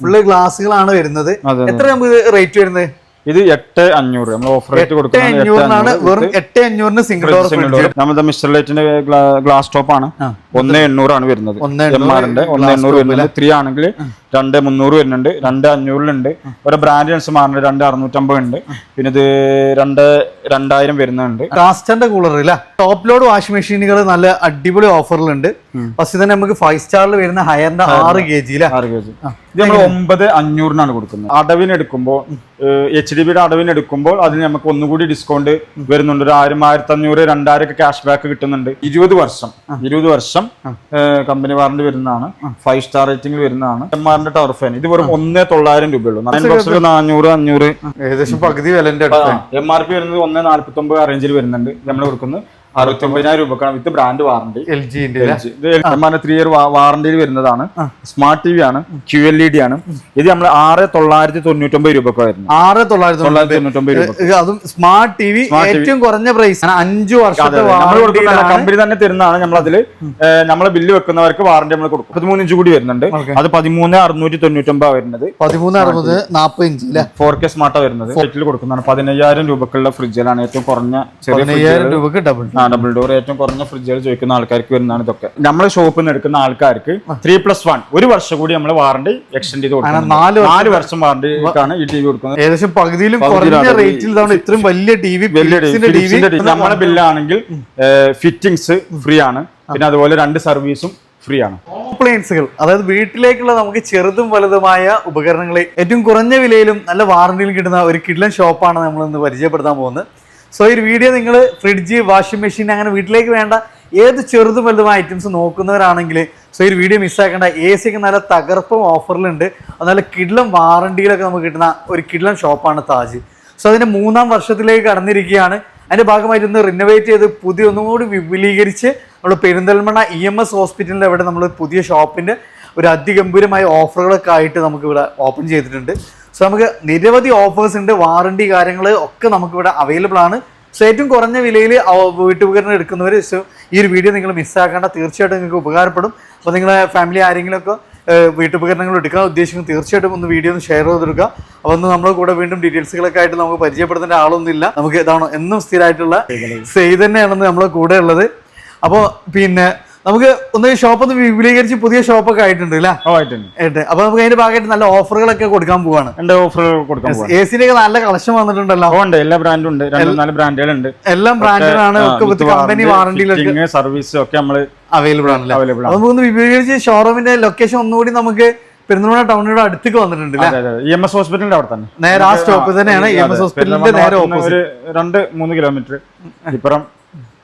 Full ഗ്ലാസ്സുകളാണ് വരുന്നത്. എത്ര നമുക്ക് റേറ്റ് വരുന്നത്? ഇത് എട്ട് അഞ്ഞൂറ്. നമ്മൾ ഓഫർ റേറ്റ് കൊടുക്കുന്നത് വെറും എട്ട് അഞ്ഞൂറിന് സിംഗിൾ ഡോർ നമ്മുടെ മിസ്റ്റർ ലൈറ്റിന്റെ ഗ്ലാസ് ടോപ്പ് ആണ്. ഒന്ന് എണ്ണൂറാണ് വരുന്നത്. എം ആറിന്റെ ഒന്ന് എണ്ണൂറ് വരുന്നത്. ത്രീ ആണെങ്കിൽ രണ്ട് മുന്നൂറ് വരുന്നുണ്ട് രണ്ട് അഞ്ഞൂറിലുണ്ട്. ഒരു ബ്രാൻഡ് അനുസരിച്ച് രണ്ട് അറുന്നൂറ്റമ്പത് ഉണ്ട് പിന്നെ ഇത് രണ്ട് രണ്ടായിരം വരുന്നുണ്ട്. കാസ്റ്റന്റെ കൂളർ ഇല്ല? ടോപ്പ് ലോഡ് വാഷിംഗ് മെഷീനുകൾ നല്ല അടിപൊളി ഓഫറിലുണ്ട് ഫസ്റ്റ് തന്നെ നമുക്ക് ഫൈവ് സ്റ്റാറിൽ വരുന്ന ഹയറിന്റെ ആറ് കെ ജി ആറ് കെ ജി ഇത് നമ്മൾ ഒമ്പത് അഞ്ഞൂറിനാണ് കൊടുക്കുന്നത്. അടവിനെടുക്കുമ്പോൾ എച്ച് ഡി ബിയുടെ അടവിനെടുക്കുമ്പോൾ അതിന് നമുക്ക് ഒന്നുകൂടി ഡിസ്കൗണ്ട് വരുന്നുണ്ട്. ഒരു ആയിരം ആയിരത്തി അഞ്ഞൂറ് രണ്ടായിരം ഒക്കെ ക്യാഷ് ബാക്ക് കിട്ടുന്നുണ്ട് ഇരുപത് വർഷം ഇരുപത് വർഷം കമ്പനി വാറണ്ടി വരുന്നതാണ്. ഫൈവ് സ്റ്റാർ റേറ്റിംഗിൽ വരുന്നതാണ്. എം ആറിന്റെ ടവർ ഫാൻ ഇത് വെറും ഒന്നേ തൊള്ളായിരം രൂപയുള്ളൂ. നയൻ ബോക്സിൽ നാനൂറ് അഞ്ഞൂറ്. ഏകദേശം പകുതി വിലന്റെ എം ആർ പി വരുന്നത് ഒന്ന് നാല്പത്തി ഒമ്പത് അറേഞ്ചിൽ റേഞ്ചിൽ വരുന്നുണ്ട്. നമ്മൾ കൊടുക്കുന്നത് അറുപത്തി ഒമ്പതിനായിരം രൂപക്കാണ് വിത്ത് ബ്രാൻഡ് വാറണ്ടി എൽ ജിന്റെ ഇത് ത്രീ ഇയർ വാറണ്ടിയിൽ വരുന്നതാണ്. സ്മാർട്ട് ടി വി ആണ് ക്യു എൽ ഇ ഡി ആണ്. ഇത് നമ്മൾ ആറ് തൊള്ളായിരത്തി തൊണ്ണൂറ്റൊമ്പത് രൂപക്ക് വരുന്നത് ആറ് തൊള്ളായിരത്തി തൊള്ളായിരത്തി തൊണ്ണൂറ്റൊമ്പത് രൂപ അതും സ്മാർട്ട് ടി വി ഏറ്റവും കുറഞ്ഞ പ്രൈസ് അഞ്ചു വർഷത്തെ കമ്പനി തന്നെ തരുന്നതാണ് നമ്മൾ അതിൽ നമ്മൾ ബില്ല് വെക്കുന്നവർക്ക് വാറണ്ടി നമ്മൾ കൊടുക്കും. പതിമൂന്ന് ഇഞ്ച് കൂടി വരുന്നുണ്ട്. അത് പതിമൂന്ന് അറുന്നൂറ്റി തൊണ്ണൂറ്റൊമ്പത് വരുന്നത്. പതിമൂന്ന് അറുപത് നാൽപ്പത് ഇഞ്ച് ഫോർ കെ സ്മാർട്ടാണ് വരുന്നത്. കൊടുക്കുന്നതാണ്. പതിനയ്യായിരം രൂപക്കുള്ള ഫ്രിഡ്ജിലാണ് ഏറ്റവും കുറഞ്ഞ ചെറിയ രൂപക്ക് ഡബിൾ ആ ഡബിൾ ഡോർ ഏറ്റവും കുറഞ്ഞ ഫ്രിഡ്ജുകൾ ചോദിക്കുന്ന ആൾക്കാർക്ക് വരുന്നതാണ് ഇതൊക്കെ. നമ്മുടെ ഷോപ്പിൽ നിന്ന് എടുക്കുന്ന ആൾക്കാർക്ക് ത്രീ പ്ലസ് വൺ ഒരു വർഷം കൂടി നമ്മൾ വാറണ്ടി എക്സ്റ്റെൻഡ് ചെയ്ത് കൊടുക്കുന്നത് നാല് നാല് വർഷം ആണ് ഈ ടി വി കൊടുക്കുന്നത്. ഏകദേശം പകുതിയിലും കുറഞ്ഞ റേറ്റിൽ ഇത്രയും വലിയ ടി വി വലിയ ടി വി ഫിലിപ്സിന്റെ TV. നമ്മളെ ബില്ലാണെങ്കിൽ ഫിറ്റിംഗ്സ് ഫ്രീ ആണ്. പിന്നെ അതുപോലെ രണ്ട് സർവീസും ഫ്രീ ആണ്. അപ്ലയൻസുകൾ അതായത് വീട്ടിലേക്കുള്ള നമുക്ക് ചെറുതും വലുതുമായ ഉപകരണങ്ങളെ ഏറ്റവും കുറഞ്ഞ വിലയിലും നല്ല വാറണ്ടിയിലും കിട്ടുന്ന ഒരു കിഡ്ലൻ ഷോപ്പാണ് നമ്മൾ ഇന്ന് പരിചയപ്പെടുത്താൻ പോകുന്നത്. സോ ഈ വീഡിയോ നിങ്ങൾ ഫ്രിഡ്ജ് വാഷിംഗ് മെഷീൻ അങ്ങനെ വീട്ടിലേക്ക് വേണ്ട ഏത് ചെറുതും വലുതുമായ ഐറ്റംസ് നോക്കുന്നവരാണെങ്കിൽ സോ ഈ വീഡിയോ മിസ്സാക്കേണ്ട എ സി ഒക്കെ നല്ല തകർപ്പും ഓഫറിലുണ്ട് അത് നല്ല കിഡ്ലം വാറണ്ടിയിലൊക്കെ നമുക്ക് കിട്ടുന്ന ഒരു കിഡ്ലം ഷോപ്പാണ് താജ്. സോ അതിന്റെ മൂന്നാം വർഷത്തിലേക്ക് കടന്നിരിക്കുകയാണ്. അതിന്റെ ഭാഗമായിട്ട് ഒന്ന് റിനോവേറ്റ് ചെയ്ത് പുതിയ ഒന്നും കൂടി വിപുലീകരിച്ച് നമ്മൾ പെരിന്തൽമണ്ണ ഇ എം എസ് ഹോസ്പിറ്റലിന്റെ അവിടെ നമ്മൾ പുതിയ ഷോപ്പിന്റെ ഒരു അതിഗംഭീരമായ ഓഫറുകളൊക്കെ ആയിട്ട് നമുക്ക് ഇവിടെ ഓപ്പൺ ചെയ്തിട്ടുണ്ട്. സോ നമുക്ക് നിരവധി ഓഫേഴ്സ് ഉണ്ട് വാറണ്ടി കാര്യങ്ങൾ ഒക്കെ നമുക്ക് ഇവിടെ അവൈലബിൾ ആണ്. സോ ഏറ്റവും കുറഞ്ഞ വിലയിൽ വീട്ടുപകരണം എടുക്കുന്നവർ സോ ഈ ഒരു വീഡിയോ നിങ്ങൾ മിസ്സാക്കേണ്ട തീർച്ചയായിട്ടും നിങ്ങൾക്ക് ഉപകാരപ്പെടും. അപ്പോൾ നിങ്ങളെ ഫാമിലി ആരെങ്കിലുമൊക്കെ വീട്ടുപകരണങ്ങൾ എടുക്കാൻ ഉദ്ദേശിക്കുന്നു തീർച്ചയായിട്ടും ഒന്ന് വീഡിയോ ഒന്ന് ഷെയർ ചെയ്തെടുക്കുക. അപ്പോൾ ഒന്ന് നമ്മുടെ കൂടെ വീണ്ടും ഡീറ്റെയിൽസുകളൊക്കെ ആയിട്ട് നമുക്ക് പരിചയപ്പെടുത്തേണ്ട ആളൊന്നുമില്ല. നമുക്ക് ഇതാണ് എന്നും സ്ഥിരമായിട്ടുള്ള സെയ് തന്നെയാണെന്ന് നമ്മളെ കൂടെ ഉള്ളത്. അപ്പോൾ പിന്നെ നമുക്ക് ഒന്ന് ഷോപ്പ് ഒന്ന് വിപുലീകരിച്ച് പുതിയ ഷോപ്പൊക്കെ ആയിട്ടുണ്ട് അല്ലേ ആയിട്ടുണ്ട്. അപ്പൊ നമുക്ക് അതിന്റെ ഭാഗമായിട്ട് നല്ല ഓഫറുകളൊക്കെ കൊടുക്കാൻ പോവാണ്. എന്റെ ഓഫറുകൾ കൊടുക്കാൻ പോവാം എ സിന്റെ ഒക്കെ നല്ല കളക്ഷൻ വന്നിട്ടുണ്ടല്ലോ. ഉണ്ട്. എല്ലാ ബ്രാൻഡും ഉണ്ട്. രണ്ട് നാല് ബ്രാൻഡുകളുണ്ട് എല്ലാം ബ്രാൻഡാണ് ഒക്കെ കമ്പനി വാറണ്ടിയിലൊക്കെ സർവീസും ഒക്കെ നമ്മൾ അവൈലബിൾ ആണ് അവൈലബിൾ ആണ്. നമുക്ക് ഒന്ന് വിപുലീകരിച്ച് ഷോറൂമിന്റെ ലൊക്കേഷൻ ഒന്നുകൂടി നമുക്ക് പെരുന്തൽമണ്ണ ടൗണിയുടെ അടുത്തേക്ക് വന്നിട്ടുണ്ട് ഇ എം എസ് ഹോസ്പിറ്റലിന്റെ അവിടെ തന്നെ. നേരെ ആ സ്റ്റോപ്പ് തന്നെയാണ് ഇ എം എസ് ഹോസ്പിറ്റലിന്റെ നേരെ ഓപ്പോസിറ്റ് ഒരു രണ്ട് മൂന്ന് കിലോമീറ്റർ ഇപ്പുറം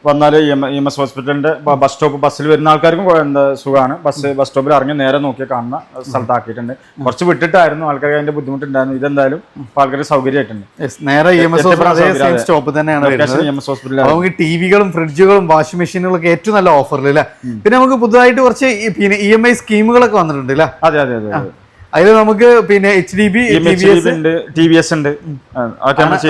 വന്നാൽ ഇ എം എസ് ഹോസ്പിറ്റലിന്റെ ബസ് സ്റ്റോപ്പ് ബസ്സിൽ വരുന്ന ആൾക്കാർക്കും എന്താ സുഖമാണ് ബസ് ബസ് സ്റ്റോപ്പിൽ ഇറങ്ങി നേരെ നോക്കി കാണുന്ന സ്ഥലത്താക്കിയിട്ടുണ്ട്. കുറച്ച് വിട്ടിട്ടായിരുന്നു ആൾക്കാർക്ക് അതിന്റെ ബുദ്ധിമുട്ടുണ്ടായിരുന്നു. ഇതെന്തായാലും ആൾക്കാർക്ക് സൗകര്യമായിട്ടുണ്ട്. നേരെ ഇ എം എസ് അതെ. സ്റ്റോപ്പ് തന്നെയാണ് എം എസ് ഹോസ്പിറ്റലിൽ നമുക്ക് ടിവികളും ഫ്രിഡ്ജുകളും വാഷിംഗ് മെഷീനുകളും ഒക്കെ ഏറ്റവും നല്ല ഓഫറിൽ അല്ലേ പിന്നെ നമുക്ക് പുതുതായിട്ട് കുറച്ച് പിന്നെ ഇ എം ഐ സ്കീമുകളൊക്കെ വന്നിട്ടുണ്ട് അല്ലേ അതെ അതെ അതെ അതിൽ നമുക്ക് പിന്നെ H D B T V S ഉണ്ട്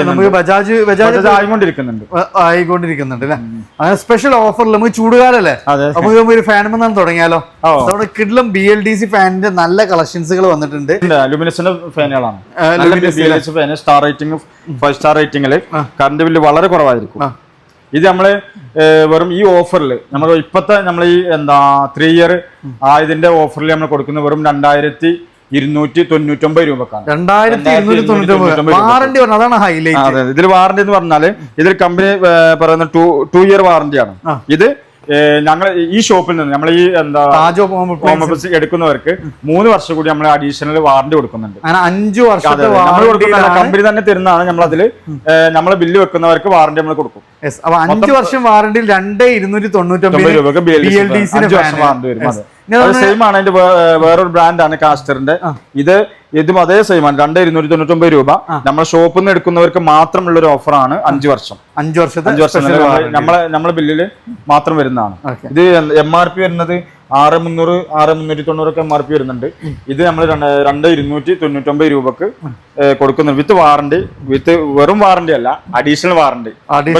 നമുക്ക് ബജാജ് ബജാജ് ആയിക്കൊണ്ടിരിക്കുന്നുണ്ട്. ആയിക്കൊണ്ടിരിക്കുന്നുണ്ട് അല്ലേ? അങ്ങനെ സ്പെഷ്യൽ ഓഫറിൽ നമുക്ക് ചൂടുകാലല്ലേ. നമുക്ക് ഒരു ഫാൻ വന്നാണ് തുടങ്ങിയാലോ? നമ്മുടെ കിഡ്ലം ബി എൽ ഡി സി ഫാനിന്റെ നല്ല കളക്ഷൻസുകൾ വന്നിട്ടുണ്ട്. ലുമിനസിന്റെ ഫാനുകളാണ് സ്റ്റാർ റേറ്റിംഗ് ഫൈവ് സ്റ്റാർ റേറ്റിംഗിൽ കറണ്ട് ബില്ല് വളരെ കുറവായിരിക്കും. ഇത് നമ്മൾ വെറും ഈ ഓഫറിൽ നമ്മൾ ഇപ്പത്തെ നമ്മൾ ഈ എന്താ ത്രീ ഇയർ ആയതിന്റെ ഓഫറിൽ നമ്മൾ കൊടുക്കുന്നത് വെറും രണ്ടായിരത്തി ഇരുന്നൂറ്റി തൊണ്ണൂറ്റൊമ്പത് രൂപക്കാണ് തൊണ്ണൂറ്റി വാറണ്ടി അതാണ് ഹൈലൈറ്റ് ഇതിൽ വാറണ്ടി എന്ന് പറഞ്ഞാൽ ഇതിൽ കമ്പനി പറയുന്ന ടു ടു ഇയർ വാറണ്ടിയാണ് ആണ്. ഇത് ഞങ്ങൾ ഈ ഷോപ്പിൽ നിന്ന് നമ്മൾ ഈ എന്താ താജോ എടുക്കുന്നവർക്ക് മൂന്ന് വർഷം കൂടി നമ്മൾ അഡീഷണൽ വാറണ്ടി കൊടുക്കുന്നുണ്ട്. അഞ്ചു വർഷം. നമ്മൾ കൊടുക്കുന്ന കമ്പനി തന്നെ തരുന്നതാണ് നമ്മൾ അതിൽ നമ്മൾ ബില്ല് വെക്കുന്നവർക്ക് വാറണ്ടി നമ്മൾ കൊടുക്കും. അഞ്ചു വർഷം വാറണ്ടിയിൽ രണ്ട് ഇരുന്നൂറ്റി തൊണ്ണൂറ്റൊമ്പത് ഒമ്പത് രൂപക്ക് ബി എൽ ഡി അഞ്ച് വാറണ്ടി വരും. സെയിം ആണ്. അതിന്റെ വേറൊരു ബ്രാൻഡാണ് കാസ്റ്ററിന്റെ. ഇത് ഇതും അതേ സെയിം ആണ്. രണ്ട് ഇരുന്നൂറ്റി തൊണ്ണൂറ്റി ഒമ്പത് രൂപ നമ്മുടെ ഷോപ്പിൽ നിന്ന് എടുക്കുന്നവർക്ക് മാത്രമുള്ള ഒരു ഓഫറാണ് അഞ്ചു വർഷം. അഞ്ചു വർഷത്തെ അഞ്ചു വർഷം. നമ്മളെ നമ്മളെ ബില്ലിൽ മാത്രം വരുന്നതാണ്. ഇത് എം ആർ പി വരുന്നത് ആറ് മുന്നൂറ് ആറ് മുന്നൂറ്റി തൊണ്ണൂറൊക്കെ എം ആർ പി വരുന്നുണ്ട്. ഇത് നമ്മൾ രണ്ട് ഇരുന്നൂറ്റി തൊണ്ണൂറ്റൊമ്പത് രൂപക്ക് കൊടുക്കുന്നുണ്ട്. വിത്ത് വാറണ്ടി വിത്ത് വെറും വാറണ്ടി അല്ല അഡീഷണൽ വാറണ്ടി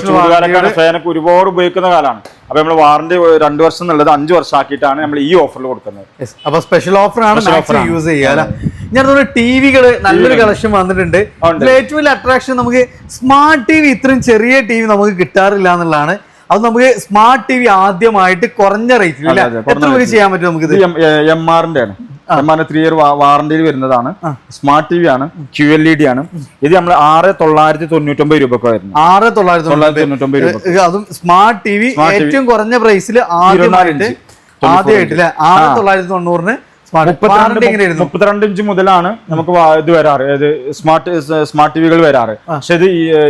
ചൂടുകാലൊക്കെ ഫാനൊക്കെ ഒരുപാട് ഉപയോഗിക്കുന്ന കാലമാണ് അപ്പൊ നമ്മൾ വാറന്റി രണ്ട് വർഷം എന്നുള്ളത് അഞ്ച് വർഷം ആക്കിയിട്ടാണ് നമ്മൾ ഈ ഓഫറിൽ കൊടുക്കുന്നത്. അപ്പൊ സ്പെഷ്യൽ ആണ്. യൂസ് അല്ലെ? ഞാൻ തോന്നുന്നു ടിവികൾ നല്ലൊരു കളക്ഷൻ വന്നിട്ടുണ്ട്. ഏറ്റവും വലിയ അട്രാക്ഷൻ നമുക്ക് സ്മാർട്ട് ടി വി ഇത്രയും ചെറിയ ടി വി നമുക്ക് കിട്ടാറില്ല എന്നുള്ളതാണ്. അത് നമുക്ക് സ്മാർട്ട് ടി വി ആദ്യമായിട്ട് കുറഞ്ഞ റേറ്റിൽ എത്ര ചെയ്യാൻ പറ്റും നമുക്ക് എം ആറിന്റെ ആണ്. ആറിന്റെ ത്രീ ഇയർ വാറണ്ടിയിൽ വരുന്നതാണ്. സ്മാർട്ട് ടി വി ആണ് ക്യു എൽ ഇ ഡി ആണ്. ഇത് നമ്മൾ ആറ് തൊള്ളായിരത്തി തൊണ്ണൂറ്റൊമ്പത് രൂപക്ക് വരുന്നത് ആറ് തൊള്ളായിരത്തി തൊള്ളായിരത്തി തൊണ്ണൂറ്റൊമ്പത് രൂപ അതും സ്മാർട്ട് ടി വി ഏറ്റവും കുറഞ്ഞ പ്രൈസിൽ ആദ്യമായിട്ട് ഇഞ്ച്. ആദ്യമായിട്ട് അല്ലെ ആറ് തൊള്ളായിരത്തി തൊണ്ണൂറിന് മുപ്പത്തിരണ്ട് ഇഞ്ച് മുതലാണ് നമുക്ക് ഇത് വരാറ്. സ്മാർട്ട് സ്മാർട്ട് ടി വികൾ വരാറ്. പക്ഷെ ഇത്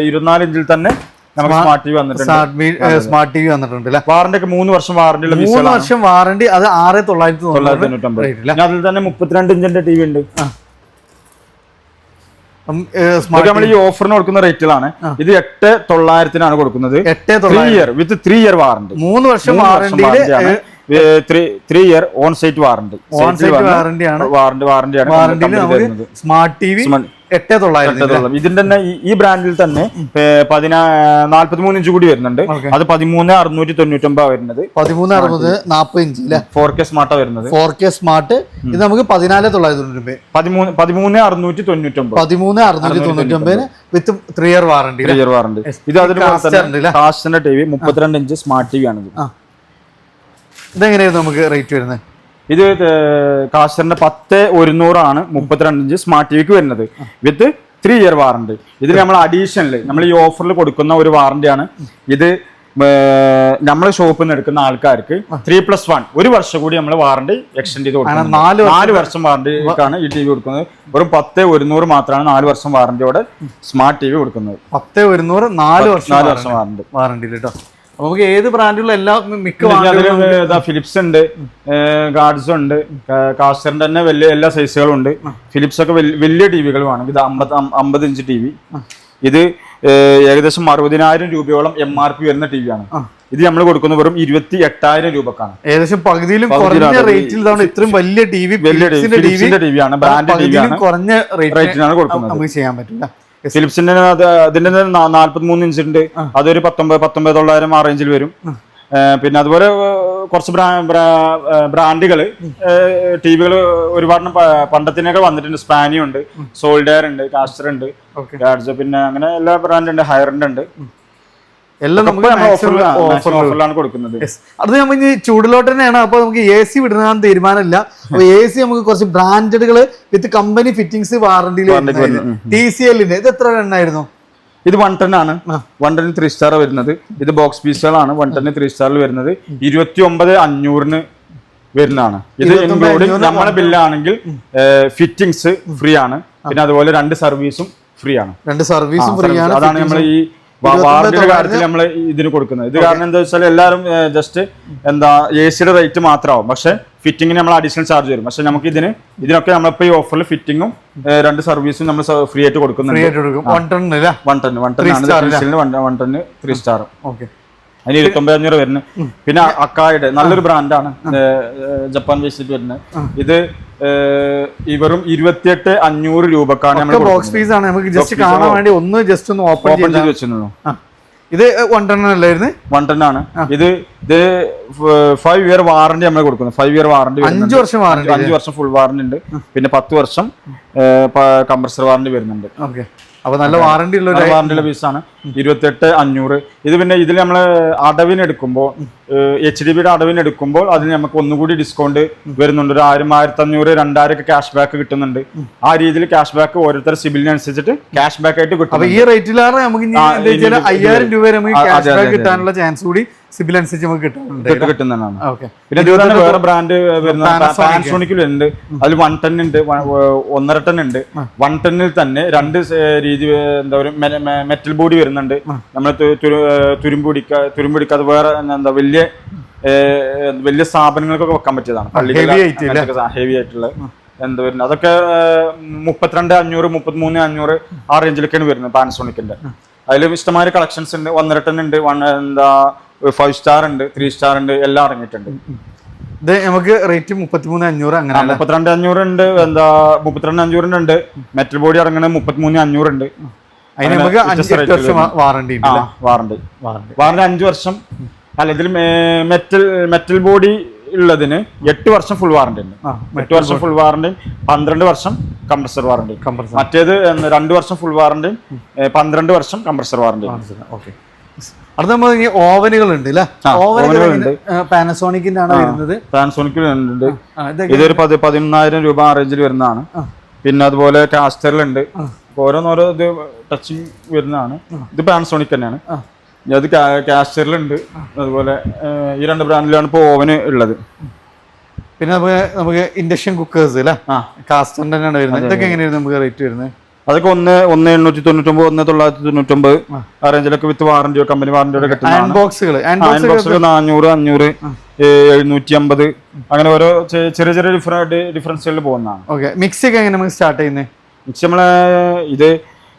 ഇരുപത്തിനാല് ഇഞ്ചിൽ തന്നെ സ്മാർട്ട് ടി വി വന്നിട്ടുണ്ട്. സ്മാർട്ട് ടി വി വന്നിട്ടുണ്ട്. വാറണ്ടി ഒക്കെ മൂന്ന് വർഷം വാറന്റി മൂന്ന് വർഷം വാറണ്ടി അത് ആറ് തൊള്ളായിരത്തി തൊള്ളായിരത്തി തൊണ്ണൂറ് തൊണ്ണൂറ്റൊമ്പത് അതിൽ തന്നെ മുപ്പത്തിരണ്ട് ഇഞ്ചിന്റെ ടി വി ഉണ്ട് നമ്മൾ ഈ ഓഫറിന് കൊടുക്കുന്ന റേറ്റിലാണ് ഇത് എട്ട് തൊള്ളായിരത്തിനാണ് കൊടുക്കുന്നത്. എട്ട് year with three year warranty മൂന്ന് വർഷം വാറണ്ടിയിൽ three year on site warranty on site വാറണ്ടിയാണ് warranty വാറണ്ടിയാണ് സ്മാർട്ട് ടി വി എട്ട് തൊള്ളായിരത്തി ഇതിന്റെ തന്നെ ഈ- ബ്രാൻഡിൽ തന്നെ പതിനാ നാല്പത്തി മൂന്ന് ഇഞ്ച് കൂടി വരുന്നുണ്ട്. അത് പതിമൂന്ന് അറുന്നൂറ്റി തൊണ്ണൂറ്റൊമ്പത് വരുന്നത്. പതിമൂന്ന് അറുപത് നാൽപ്പത് ഇഞ്ച് അല്ലെ ഫോർ കെ സ്മാർട്ടാ വരുന്നത്. ഫോർ കെ സ്മാർട്ട് ഇത് നമുക്ക് പതിനാല് തൊള്ളായിരത്തി തൊണ്ണൂറ്റി ഒമ്പത്. പതിമൂന്ന് പതിമൂന്ന് അറുന്നൂറ്റി തൊണ്ണൂറ്റൊമ്പത്. പതിമൂന്ന് അറുന്നൂറ്റി തൊണ്ണൂറ്റി ഒമ്പതിന് with three year warranty three year warranty ഇത് അതിന്? കാസ്റ്റിന്റെ ടി വി മുപ്പത്തിരണ്ട് ഇഞ്ച് സ്മാർട്ട് ടി വി ആണ് ഇത്. ഇതെങ്ങനെയായിരുന്നു നമുക്ക് റേറ്റ് വരുന്നത്? ഇത് കാസ്റ്ററിന്റെ പത്ത് ഒരുന്നൂറാണ് മുപ്പത്തിരണ്ട് ഇഞ്ച് സ്മാർട്ട് ടിവിക്ക് വരുന്നത്. വിത്ത് ത്രീ ഇയർ വാറണ്ടി ഇത് നമ്മൾ അഡീഷണൽ നമ്മൾ ഈ ഓഫറിൽ കൊടുക്കുന്ന ഒരു വാറണ്ടിയാണ് ഇത് നമ്മളെ ഷോപ്പിൽ നിന്ന് എടുക്കുന്ന ആൾക്കാർക്ക് ത്രീ പ്ലസ് വൺ ഒരു വർഷം കൂടി നമ്മൾ വാറണ്ടി എക്സ്റ്റെൻഡ് ചെയ്ത് കൊടുക്കുന്നത് നാല് വർഷം- നാല് വർഷം വാറണ്ടിക്കാണ് ഈ ടി വി കൊടുക്കുന്നത്. വെറും പത്ത് ഒരുന്നൂറ് മാത്രമാണ് നാല് വർഷം വാറണ്ടിയോടെ സ്മാർട്ട് ടി വി കൊടുക്കുന്നത്. പത്ത് ഒരുന്നൂറ് നാല് വർഷം നാല് വർഷം വാറണ്ടി വാറണ്ടി കേട്ടോ നമുക്ക് ഏത് ബ്രാൻഡിലുള്ള എല്ലാ മിക്ക ഫിലിപ്സ് ഉണ്ട്. ഗാർഡ്സ് ഉണ്ട് കാസ്റ്ററിന്റെ തന്നെ വലിയ എല്ലാ സൈസുകളും ഉണ്ട്. ഫിലിപ്സ് ഒക്കെ വലിയ- വലിയ വേണം. ഇത് അമ്പത് അമ്പത് ഇഞ്ച് ടി വി ഇത് ഏകദേശം അറുപതിനായിരം രൂപയോളം എം ആർ പി വരുന്ന ടി വിയാണ് ഇത് നമ്മൾ കൊടുക്കുന്ന വെറും ഇരുപത്തി എട്ടായിരം രൂപക്കാണ്. ഏകദേശം പകുതിയിലും കുറഞ്ഞ റേറ്റിൽ ഇത്രയും വലിയ ടി വി വലിയ ടി- വി ആണ്. വിയാണ് ബ്രാൻഡ് ടി വി വിയാണ് കുറഞ്ഞ റേറ്റിനാണ് കൊടുക്കുന്നത്. നമുക്ക് ചെയ്യാൻ പറ്റില്ല. ഫിലിപ്സിന്റെ അതിന്റെ അതിന്റെ നാല്പത്തി മൂന്ന് ഇഞ്ച് ഉണ്ട്. അതൊരു പത്തൊമ്പത് പത്തൊമ്പത് തൊള്ളായിരം ആ റേഞ്ചിൽ വരും. പിന്നെ അതുപോലെ കുറച്ച് ബ്രാൻഡുകൾ ടി വികൾ ഒരുപാട് പണ്ടത്തിനൊക്കെ വന്നിട്ടുണ്ട്. സ്പാനിയുണ്ട് സോൾഡെയർ ഉണ്ട് കാസ്റ്റർ ഉണ്ട്. പിന്നെ അങ്ങനെ എല്ലാ ബ്രാൻഡുണ്ട് ഉണ്ട് ഹയറിന്റെ ഉണ്ട് എല്ലാം നമുക്ക്. ഓഫറിലാണ് കൊടുക്കുന്നത്. അത് നമ്മൾ ഇനി ചൂടിലോട്ട് തന്നെയാണ്. അപ്പൊ നമുക്ക് എ സി വിടുന്ന തീരുമാനമില്ല. അപ്പൊ എ സി നമുക്ക് കുറച്ച് ബ്രാൻഡുകൾ വിത്ത് കമ്പനി ഫിറ്റിംഗ്സ് വാറണ്ടിയിൽ ടി സി എല്ലിന്റെ ഇത് എത്ര എണ്ണായിരുന്നു ഇത് വൺ ടെൻ ആണ്. വൺ ടെൻ ത്രീ സ്റ്റാർ വരുന്നത്. ഇത് ബോക്സ് പീസുകളാണ് വൺ ടെൻ ത്രീ സ്റ്റാറിൽ വരുന്നത്. ഇരുപത്തി ഒമ്പത് അഞ്ഞൂറിന് വരുന്നതാണ്. ഇത് 29 ഇൻക്ലൂഡിംഗ് നമ്മുടെ ബില്ലാണെങ്കിൽ ഫിറ്റിംഗ്സ് ഫ്രീ ആണ്. പിന്നെ അതുപോലെ രണ്ട് സർവീസും ഫ്രീ ആണ്. രണ്ട് സർവീസും ഫ്രീ ആണ് അതാണ് നമ്മൾ ഈ വാറണ്ടിയുടെ കാര്യത്തിൽ നമ്മൾ ഇതിന് കൊടുക്കുന്നത്. ഇത് കാരണം എന്താ വെച്ചാൽ എല്ലാവരും ജസ്റ്റ് എന്താ എ സിയുടെ റേറ്റ് മാത്രമാവും. പക്ഷെ ഫിറ്റിങ്ങിന് നമ്മൾ അഡീഷണൽ ചാർജ് വരും. പക്ഷെ നമുക്ക് ഇതിന് ഇതിനൊക്കെ നമ്മളിപ്പോ ഈ ഓഫറിൽ ഫിറ്റിങ്ങും രണ്ട് സർവീസും നമ്മൾ ഫ്രീ ആയിട്ട് കൊടുക്കുന്നുണ്ട്. One ton one ten one ten three star okay അതിന് ഇരുപത്തൊമ്പത് അഞ്ഞൂറ് വരുന്നു. പിന്നെ അക്കായുടെ നല്ലൊരു ബ്രാൻഡാണ്. ജപ്പാൻ ബേസിൽ വരുന്നത്. ഇത് ഇവരും ഇരുപത്തിയെട്ട് അഞ്ഞൂറ് രൂപക്കാണ് നമ്മൾ ബോക്സ് പീസ് ആണ്. നമുക്ക് ജസ്റ്റ് കാണാൻ വേണ്ടി ഒന്ന് ജസ്റ്റ് ഒന്ന് ഓപ്പൺ ഓപ്പൺ ചെയ്ത്. വെച്ചിരുന്നു ഇത് വൺ ടൺ അല്ലായിരുന്നു? വൺ ടൺ ആണ് ഇത് ഇത് ഫൈവ് ഇയർ വാറണ്ടി നമ്മൾ കൊടുക്കുന്നു. ഫൈവ് ഇയർ വാറണ്ടി അഞ്ച് വർഷം വാറണ്ടി അഞ്ച് വർഷം ഫുൾ വാറണ്ടി ഉണ്ട്. പിന്നെ പത്ത് വർഷം കംപ്രസർ വാറണ്ടി വരുന്നുണ്ട്. ഓക്കെ. അപ്പൊ നല്ല വാറണ്ടി ഉള്ള ഒരു വാറണ്ടിയുള്ള പീസാണ് ഇരുപത്തെട്ട് അഞ്ഞൂറ്. ഇത് പിന്നെ ഇതിൽ നമ്മൾ അടവിന് എടുക്കുമ്പോൾ എച്ച് ഡി ബിയുടെ അടവിനെടുക്കുമ്പോൾ അതിന് നമുക്ക് ഒന്നുകൂടി ഡിസ്കൗണ്ട് വരുന്നുണ്ട്. ഒരു ആയിരം ആയിരത്തി അഞ്ഞൂറ് രണ്ടായിരം ഒക്കെ ക്യാഷ് ബാക്ക് കിട്ടുന്നുണ്ട്. ആ രീതിയിൽ ക്യാഷ് ബാക്ക് ഓരോരുത്തർ സിബിലിനനുസരിച്ചിട്ട് ക്യാഷ് ബാക്ക് ആയിട്ട് കിട്ടും അപ്പോൾ ഈ റേറ്റിലാണ് നമുക്ക് അയ്യായിരം രൂപ വരെ നമുക്ക് ക്യാഷ് ബാക്ക് കിട്ടാനുള്ള ചാൻസ് കൂടി സിബിൽ അനുസരിച്ച് നമുക്ക് കിട്ടുന്നുണ്ട് കിട്ടും- കിട്ടുന്നതാണ് പിന്നെ തന്നെ വേറെ ബ്രാൻഡ് വരുന്ന. ഉണ്ട് അതിൽ വൺ ടെൻ ഉണ്ട് ഒന്നര ടെൻ ഉണ്ട്. വൺ ടെന്നിൽ തന്നെ രണ്ട് രീതി എന്താ പറയുക മെറ്റൽ ബോഡി വരുന്നുണ്ട്. നമ്മൾ തുരുമ്പൊടിക്ക തുരുമ്പൊടിക്കാതെ വേറെ എന്താ വലിയ വലിയ സ്ഥാപനങ്ങൾക്കൊക്കെ വെക്കാൻ പറ്റിയതാണ്? ഹെവി ആയിട്ടുള്ള എന്താ വരുന്നത്. അതൊക്കെ മുപ്പത്തിരണ്ട് അഞ്ഞൂറ് മുപ്പത്തിമൂന്ന് അഞ്ഞൂറ് ആ റേഞ്ചിലൊക്കെയാണ് വരുന്നത് പാനസോണിക്കിന്റെ അതിൽ ഇഷ്ടമായ കളക്ഷൻസ് ഉണ്ട്. ഒന്നര ടെൻ ഉണ്ട് വൺ എന്താ ഫൈവ് സ്റ്റാർ ഉണ്ട് ത്രീ സ്റ്റാർ ഉണ്ട് എല്ലാം ഇറങ്ങിയിട്ടുണ്ട് ഇത് നമുക്ക് റേറ്റ് മുപ്പത്തിമൂന്ന് അഞ്ഞൂറ് അങ്ങനെ മുപ്പത്തിരണ്ട് അഞ്ഞൂറ് ഉണ്ട് എന്താ മുപ്പത്തിരണ്ട് അഞ്ഞൂറിന്റെ ഉണ്ട്. മെറ്റൽ ബോഡി അടങ്ങണ മുപ്പത്തിമൂന്ന് അഞ്ഞൂറ് ഉണ്ട്. അതിന് നമുക്ക് അഞ്ച് വർഷം വാറണ്ടി വാറണ്ടി വാറണ്ടി അഞ്ച് വർഷം. അല്ല ഇതിൽ മെറ്റൽ മെറ്റൽ ബോഡി ഉള്ളതിന് എട്ട് വർഷം ഫുൾ വാറണ്ടി ഉണ്ട്. എട്ട് വർഷം ഫുൾ വാറണ്ടി പന്ത്രണ്ട് വർഷം കംപ്രസർ വാറണ്ടി മറ്റേത് രണ്ട് വർഷം ഫുൾ വാറണ്ടി പന്ത്രണ്ട് വർഷം കംപ്രസർ വാറണ്ടി ഓക്കെ അടുത്ത നമ്മൾ ഈ ഓവനുകൾ ഉണ്ട്. ഓവനുകളുണ്ട്. പാനസോണിക്കിന്റെ ആണ് വരുന്നത്. പാനസോണിക്കിൽ ഉണ്ട് ഇതൊരു പതി പതിനൊന്നായിരം രൂപ ആ റേഞ്ചിൽ വരുന്നതാണ്. പിന്നെ അതുപോലെ കാസ്റ്ററിലുണ്ട്. ഓരോന്നോരോ ഇത് ടച്ചിങ് വരുന്നതാണ്. ഇത് പാനസോണിക് തന്നെയാണ്. അത് കാസ്റ്ററിലുണ്ട്. അതുപോലെ ഈ രണ്ട് ബ്രാൻഡിലാണ് ഇപ്പോൾ ഓവന് ഉള്ളത്. പിന്നെ നമുക്ക് നമുക്ക് ഇൻഡക്ഷൻ കുക്കേഴ്സ് അല്ലേ കാസ്റ്റർ തന്നെയാണ് വരുന്നത്. ഇതൊക്കെ എങ്ങനെയായിരുന്നു നമുക്ക് റേറ്റ് വരുന്നത്? അതൊക്കെ ഒന്ന് ഒന്ന് എണ്ണൂറ്റി തൊണ്ണൂറ്റൊമ്പത് ഒന്ന് തൊള്ളായിരത്തി തൊണ്ണൂറ്റൊമ്പത് ആ. റേഞ്ചിലൊക്കെ വിത്ത് വാറന്റിയോ കമ്പനി വാറന്റിയോ കിട്ടുന്ന ബോക്സുകൾ നാനൂറ് അഞ്ഞൂറ് എഴുന്നൂറ്റി അമ്പത് അങ്ങനെ ഓരോ ചെറിയ ചെറിയ ഡിഫറന്റ് ഡിഫറൻസുകളിൽ പോകുന്നതാണ്. ഓക്കെ മിക്സി ഒക്കെ എങ്ങനെ നമുക്ക് സ്റ്റാർട്ട് ചെയ്യുന്നത് മിക്സി നമ്മളെ ഇത്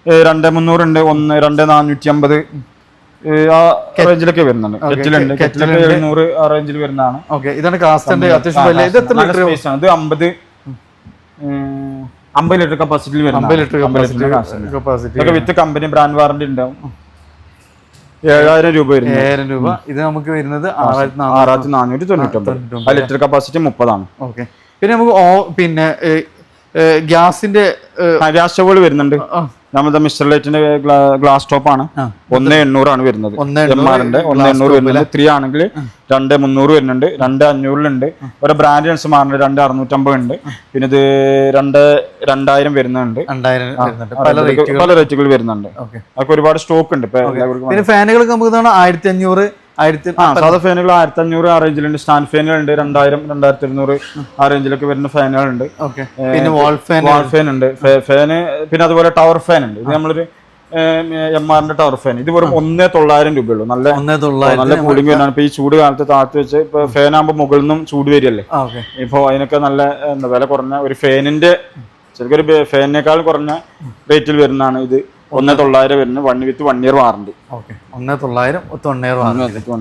രണ്ട് രണ്ട് മുന്നൂറുണ്ട് ഒന്ന് രണ്ട് നാനൂറ്റി അമ്പത് ആ റേഞ്ചിലൊക്കെ വരുന്നുണ്ട്. കെറ്റിലുണ്ട്. കെറ്റിലൊക്കെ എഴുന്നൂറ് ആ റേഞ്ചിൽ വരുന്നതാണ്. ഓക്കെ ഇതാണ് കാസ്റ്റ് അത്യാവശ്യം ഇത് അമ്പത്. അമ്പത് ലിറ്റർ കപ്പാസിറ്റിയിൽ അമ്പത് litre capacity with company brand warranty ഉണ്ടാവും. ഏഴായിരം രൂപ വരും ഏഴായിരം രൂപ. ഇത് നമുക്ക് വരുന്നത് ആറായിരത്തി നാനൂറ് ആറായിരത്തി നാനൂറ്റി തൊണ്ണൂറ്റി ലിറ്റർ കപ്പാസിറ്റി മുപ്പതാണ്. ഓക്കെ. പിന്നെ നമുക്ക് പിന്നെ ഗ്യാസിന്റെ ഗ്യാസ് സ്റ്റവുകൾ വരുന്നുണ്ട്. നമ്മുടെ മിസ്റ്റർ ലൈറ്റിന്റെ ഗ്ലാസ് ടോപ്പ് ആണ്. ഒന്ന് എണ്ണൂറാണ് വരുന്നത്. ഒന്ന് എം ആറിന്റെ ഒന്ന് എണ്ണൂറ് വരുന്നുണ്ട് ത്രീ ആണെങ്കിൽ രണ്ട് മുന്നൂറ് വരുന്നുണ്ട്. രണ്ട് അഞ്ഞൂറിലുണ്ട്. ഒരു ബ്രാൻഡ് അനുസരിച്ച് രണ്ട് അറുന്നൂറ്റമ്പത് ഉണ്ട്. പിന്നെ ഇത് രണ്ട് രണ്ടായിരം വരുന്നുണ്ട്. പല റേറ്റുകൾ. വരുന്നുണ്ട്. അതൊക്കെ ഒരുപാട് സ്റ്റോക്ക് ഉണ്ട്. ഫാനുകൾ ഫാനുകൾക്ക് നമുക്ക് ആയിരത്തി അഞ്ഞൂറ് ആയിരത്തി സാധാ ഫാനുകൾ ആയിരത്തി അഞ്ഞൂറ് ആ റേഞ്ചിലുണ്ട് സ്റ്റാൻഡ് ഫാനുകളുണ്ട് രണ്ടായിരം രണ്ടായിരത്തി ഇരുന്നൂറ് ആ റേഞ്ചിലൊക്കെ വരുന്ന ഫാനുകളുണ്ട് പിന്നെ വാൾ ഫാൻ വാൾ ഫാൻ ഉണ്ട്. ഫാന് പിന്നെ അതുപോലെ ടവർ ഫാൻ ഉണ്ട്. ഇത് നമ്മളൊരു എം ആറിന്റെ ടവർ ഫാൻ ഇത് വെറും ഒന്നേ തൊള്ളായിരം രൂപയുള്ളൂ. നല്ല നല്ല കൂളിംഗ് വരുന്നതാണ് ഇപ്പൊ ഈ ചൂട് കാലത്ത് താഴ്ത്തി വെച്ച് ഇപ്പൊ ഫാൻ ആകുമ്പോൾ മുകളിൽ നിന്നും ചൂട് വരികയല്ലേ? ഇപ്പൊ അതിനൊക്കെ നല്ല എന്താ വില കുറഞ്ഞ ഒരു ഫാനിന്റെ ശരിക്കും ഒരു ഫാനിനേക്കാൾ കുറഞ്ഞ റേറ്റിൽ വരുന്നതാണ് ഇത്. ഒന്നേ തൊള്ളായിരം വരുന്നത് one with one year warranty ഒന്ന് തൊള്ളായിരം തൊണ്ണൂറ് വൺ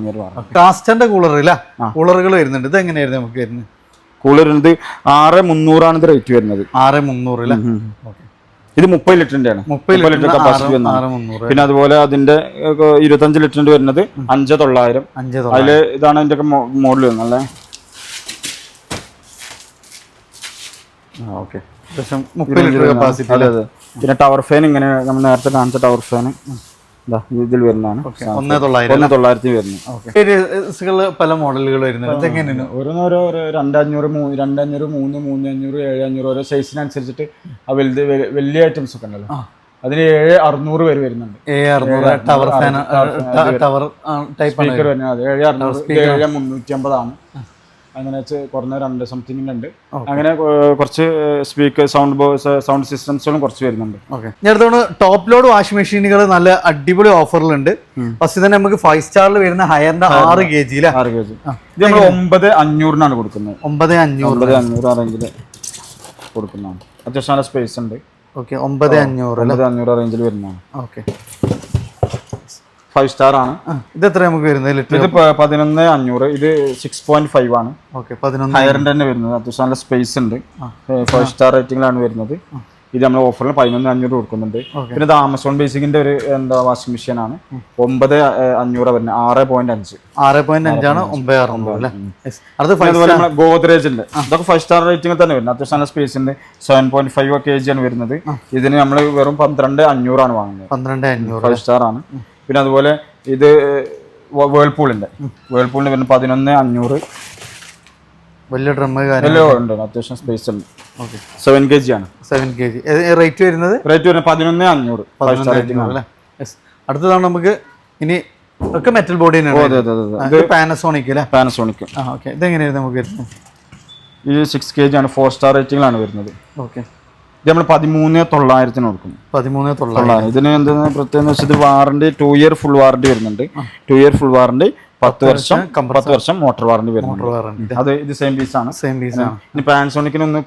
ഇയർ വാറണ്ടി കാസ്റ്റന്റെ കൂളർ ഇല്ല? കൂളറുകൾ വരുന്നുണ്ട്. ഇത് എങ്ങനെയായിരുന്നു നമുക്ക് വരുന്നത്? കൂളർ ഉണ്ട് ആറ് മുന്നൂറാണ് ഇത് റേറ്റ് വരുന്നത്. ആറ് മുന്നൂറ് അല്ലേ ഓക്കെ ഇത് മുപ്പത് ലിറ്ററിന്റെ ആണ് മുപ്പത് ലിറ്റർ കപ്പാസിറ്റി പിന്നെ അതുപോലെ അതിന്റെ ഇരുപത്തഞ്ച് ലിറ്ററിന്റെ വരുന്നത് അഞ്ച് തൊള്ളായിരം. അഞ്ച് തൊള്ളായിരം. അതിൽ ഇതാണ് അതിന്റെ ഒക്കെ മോഡൽ വരുന്നത് അല്ലേ? ഓക്കെ പിന്നെ ടവർ ഫാൻ ഇങ്ങനെ നമ്മൾ നേരത്തെ കാണിച്ച ടവർ ഫാൻ ഇതിൽ വരുന്നതാണ്. ഒന്നേ തൊള്ളായിരം. ഒന്ന് തൊള്ളായിരത്തി വരുന്നത്. പല മോഡലുകൾ വരുന്നത്. ഇതെങ്ങനെയാണ് ഓരോന്നോരോ രണ്ടഞ്ഞൂറ് മൂന്ന് രണ്ടഞ്ഞൂറ് മൂന്ന് മൂന്ന് അഞ്ഞൂറ് ഏഴ് അഞ്ഞൂറ് ഓരോ സൈസിനനുസരിച്ചിട്ട് ആ വലുത് വലിയ ഐറ്റംസ് ഒക്കെ ഉണ്ടല്ലോ. അതിന് ഏഴ് അറുന്നൂറ് പേര് വരുന്നുണ്ട്. എ അറുന്നൂറ് ടവർ ടവർ ടൈപ്പ് ആണ് സ്പീക്കർ വരുന്നത്. ഏഴ് അറുന്നൂറ് ഏഴ് മുന്നൂറ്റി അമ്പതാണ് അങ്ങനെ വെച്ച് കുറഞ്ഞ രണ്ട് സംതിങ് ഉണ്ട്. അങ്ങനെ കുറച്ച് സ്പീക്കർ സൗണ്ട് ബോക്സ് സൗണ്ട് സിസ്റ്റംസുകളും കുറച്ച് വരുന്നുണ്ട്. ഓക്കെ ഞാൻ അടുത്തോണ്ട് ടോപ്പ് ലോഡ് വാഷിംഗ് മെഷീനുകൾ നല്ല അടിപൊളി ഓഫറിലുണ്ട് ഫസ്റ്റ് തന്നെ നമുക്ക് ഫൈവ് സ്റ്റാറിൽ വരുന്ന ഹയറിന്റെ ആറ് കെ ജി ആറ് കെ ജി ഇത് നമ്മൾ ഒമ്പത് അഞ്ഞൂറിനാണ് കൊടുക്കുന്നത്. ഒമ്പത് അഞ്ഞൂറ്. അഞ്ഞൂറ് ആ റേഞ്ചിൽ കൊടുക്കുന്നതാണ്. അത്യാവശ്യം നല്ല സ്പേസ് ഉണ്ട്. ഓക്കെ ഒമ്പത് അഞ്ഞൂറ് ഒമ്പത് അഞ്ഞൂറ് റേഞ്ചിൽ വരുന്നതാണ്. ഓക്കെ ഫൈവ് സ്റ്റാർ ആണ്. ഇത് എത്ര നമുക്ക് വരുന്നത്? ലിറ്റർ ഇത് പതിനൊന്ന് അഞ്ഞൂറ്. ഇത് സിക്സ് പോയിന്റ് ഫൈവ് ആണ്. ഓക്കെ പതിനൊന്ന് ഹയറിന്റെ തന്നെ വരുന്നത്. അത്യാവശ്യം നല്ല സ്പേസ് ഉണ്ട്. ഫൈവ് സ്റ്റാർ റേറ്റിംഗിലാണ് വരുന്നത്. ഇത് നമ്മൾ ഓഫറിൽ പതിനൊന്ന് അഞ്ഞൂറ് കൊടുക്കുന്നുണ്ട്. പിന്നെ ഇത് ആമസോൺ ബേസിക്കിന്റെ ഒരു എന്താ വാഷിംഗ് മെഷീൻ ആണ്. ഒമ്പത് അഞ്ഞൂറ് വരുന്നത്. ആറ് പോയിന്റ് അഞ്ച്. ആറ് പോയിന്റ് അഞ്ചാണ് ഒമ്പത് അറുന്നൂറ് അതുപോലെ നമ്മളെ ഗോദ്രേജിന്റെ ഇതൊക്കെ ഫൈവ് സ്റ്റാർ റേറ്റിംഗ് തന്നെ വരുന്നത്. അത്യാവശ്യം നല്ല സ്പേസ് ഉണ്ട്. Seven point five K G ആണ് വരുന്നത്. ഇതിന് നമ്മൾ വെറും പന്ത്രണ്ട് അഞ്ഞൂറാണ് വാങ്ങുന്നത്. പന്ത്രണ്ട് അഞ്ഞൂറ് ഫൈവ് സ്റ്റാർ ആണ്. പിന്നെ അതുപോലെ ഇത് വേൾപൂളിന്റെ വേൾപൂളിന്റെ പിന്നെ പതിനൊന്ന് അഞ്ഞൂറ്. വലിയ ഡ്രമ്മ് ഉണ്ട് അത്യാവശ്യം സ്പേസ് ഉണ്ട്. ഓക്കെ. സെവൻ കെ ജി ആണ് സെവൻ കെ ജി റേറ്റ് വരുന്നത്? റേറ്റ് വരുന്നത് പതിനൊന്ന് അഞ്ഞൂറ്. അല്ലേ? അടുത്തതാണ് നമുക്ക് ഇനി ഒക്കെ മെറ്റൽ ബോഡി പാനസോണിക് അല്ലേ? പാനസോണിക് ആ ഓക്കെ. ഇതെങ്ങനെയായിരുന്നു നമുക്ക് വരുന്നത്? ഈ സിക്സ് കെ ജി ആണ് ഫോർ സ്റ്റാർ റേറ്റിംഗിലാണ് വരുന്നത്. ഓക്കെ. ഇത് നമ്മൾ പതിമൂന്ന് തൊള്ളായിരത്തിന് കൊടുക്കും. പതിമൂന്ന് തൊള്ളായിരം. ഇതിന് എന്തെന്ന് പ്രത്യേകം വെച്ചാൽ ഇത് warranty two year full warranty വരുന്നുണ്ട്. ടു ഇയർ ഫുൾ വാറണ്ടി പത്ത് വർഷം പത്ത് വർഷം മോട്ടോർ വാറണ്ടി വരുന്നുണ്ട്. അത് ഇത് സെയിം പീസ് ആണ്. സെയിം പീസ് ആണ്. ഇനി പാൻസോണിക്കിന് ഒന്ന്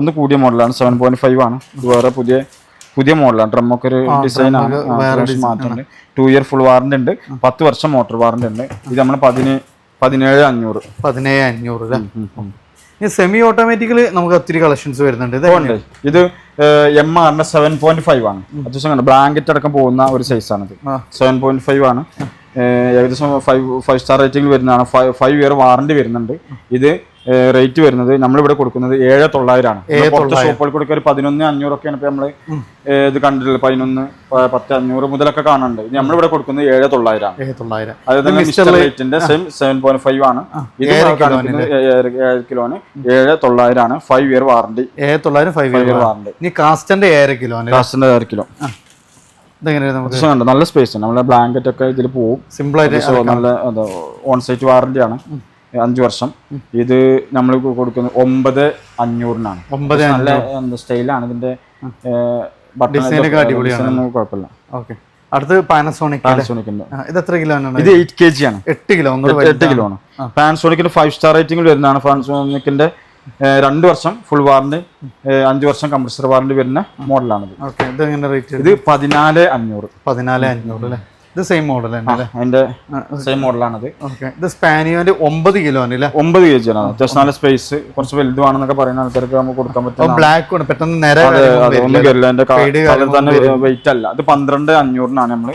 ഒന്ന് കൂടിയ മോഡലാണ് സെവൻ പോയിന്റ് ഫൈവ് ആണ്. ഇത് വേറെ പുതിയ പുതിയ മോഡലാണ് ഡ്രമ്മൊക്കെ ഒരു ഡിസൈൻ ആണ്. മാറ്റുന്നുണ്ട് ടു ഇയർ ഫുൾ വാറണ്ടി ഉണ്ട്. പത്ത് വർഷം മോട്ടോർ വാറണ്ടി ഉണ്ട്. ഇത് നമ്മൾ പതിനേഴ് പതിനേഴ് അഞ്ഞൂറ്. പതിനേഴ് അഞ്ഞൂറ് ഇനി സെമി ഓട്ടോമാറ്റിക്കൽ നമുക്ക് ഒത്തിരി കളക്ഷൻസ് വരുന്നുണ്ട്. ഇത് ഇത് എം ആറിന്റെ സെവൻ പോയിന്റ് ഫൈവ് ആണ്. അത്യാവശ്യം കണ്ടു ബ്ലാങ്കറ്റ് അടക്കം പോകുന്ന ഒരു സൈസ് ആണ് ആ. സെവൻ പോയിന്റ് ഫൈവ് ആണ്. ഏകദേശം ഫൈവ് ഫൈവ് സ്റ്റാർ റേറ്റിംഗിൽ വരുന്നതാണ്. ഫൈവ് ഫൈവ് ഇയർ വാറണ്ടി വരുന്നുണ്ട്. ഇത് റേറ്റ് വരുന്നത് നമ്മളിവിടെ കൊടുക്കുന്നത് ഏഴ് തൊള്ളായിരമാണ് പുറത്ത് ഷോപ്പുകൾ കൊടുക്കുക ഒരു പതിനൊന്ന് അഞ്ഞൂറൊക്കെയാണ് ഇപ്പൊ നമ്മൾ ഇത് കണ്ടിട്ടുള്ളത്. പതിനൊന്ന് പത്ത് അഞ്ഞൂറ് മുതലൊക്കെ കാണുന്നുണ്ട് ഇത് നമ്മളിവിടെ കൊടുക്കുന്നത് ഏഴ് തൊള്ളായിരമാണ് തൊള്ളായിരം അതായത് മിസ്റ്റർ റേറ്റിന്റെ സെയിം സെവൻ പോയിന്റ് ഫൈവ് ആണ്. ഇത് ഏഴ് കിലോന് ഏഴ് തൊള്ളായിരമാണ് ഫൈവ് ഇയർ വാറണ്ടി ഏഴ് തൊള്ളായിരം ഫൈവ് ഇയർ വാറണ്ടി ഇനി കാസ്റ്റന്റെ കിലോ കാസ്റ്റിന്റെ ഏഴ് കിലോ. നല്ല സ്പേസ് നമ്മളെ ബ്ലാങ്കറ്റ് ഒക്കെ ഇതിൽ പോകും സിമ്പിൾ ആയിട്ട് നല്ല ഓൺ സൈറ്റ് വാറണ്ടി ആണ്. അഞ്ച് വർഷം. ഇത് നമ്മൾ കൊടുക്കുന്നത് ഒമ്പത് അഞ്ഞൂറിനാണ്. ഒമ്പത് നല്ല സ്റ്റൈലാണ് ഇതിന്റെ. കുഴപ്പമില്ല. ഓക്കെ. അടുത്ത് പാനസോണിക് പാനസോണിക്കിന്റെ ഇത് എത്ര കിലോ ആണ്? ഇത് എയ്റ്റ് കെ ജി ആണ്. എട്ട് കിലോ എട്ട് കിലോ ആണ്. പാനസോണിക്കിന്റെ ഫൈവ് സ്റ്റാർ റേറ്റിംഗിൽ വരുന്നതാണ്. പാനസോണിക്കിന്റെ രണ്ട് വർഷം ഫുൾ വാറന്റ് അഞ്ച് വർഷം കംപ്രസർ വാറന്റ് വരുന്ന മോഡലാണിത് റേറ്റ് ഇത് പതിനാല് അഞ്ഞൂറ്. പതിനാല് അഞ്ഞൂറ് അല്ലേ? ഇത് സെയിം മോഡൽ തന്നെ അതിന്റെ സെയിം മോഡലാണത് ഓക്കെ ഇത് സ്പാനിയോന്റെ ഒമ്പത് കിലോ ആണ് ഒമ്പത് കെ ജി ആണ്. അത്യാവശ്യം നല്ല സ്പേസ് കുറച്ച് വലുതുവാണെന്നൊക്കെ പറയുന്ന ആൾക്കാർക്ക് നമുക്ക് കൊടുക്കാൻ പറ്റും ബ്ലാക്ക് ആണ്. പെട്ടെന്ന് നേരെ ഒന്നും കയറില്ല എന്റെ തന്നെ വെയിറ്റ് അല്ല. ഇത് പന്ത്രണ്ട് അഞ്ഞൂറിനാണ് നമ്മൾ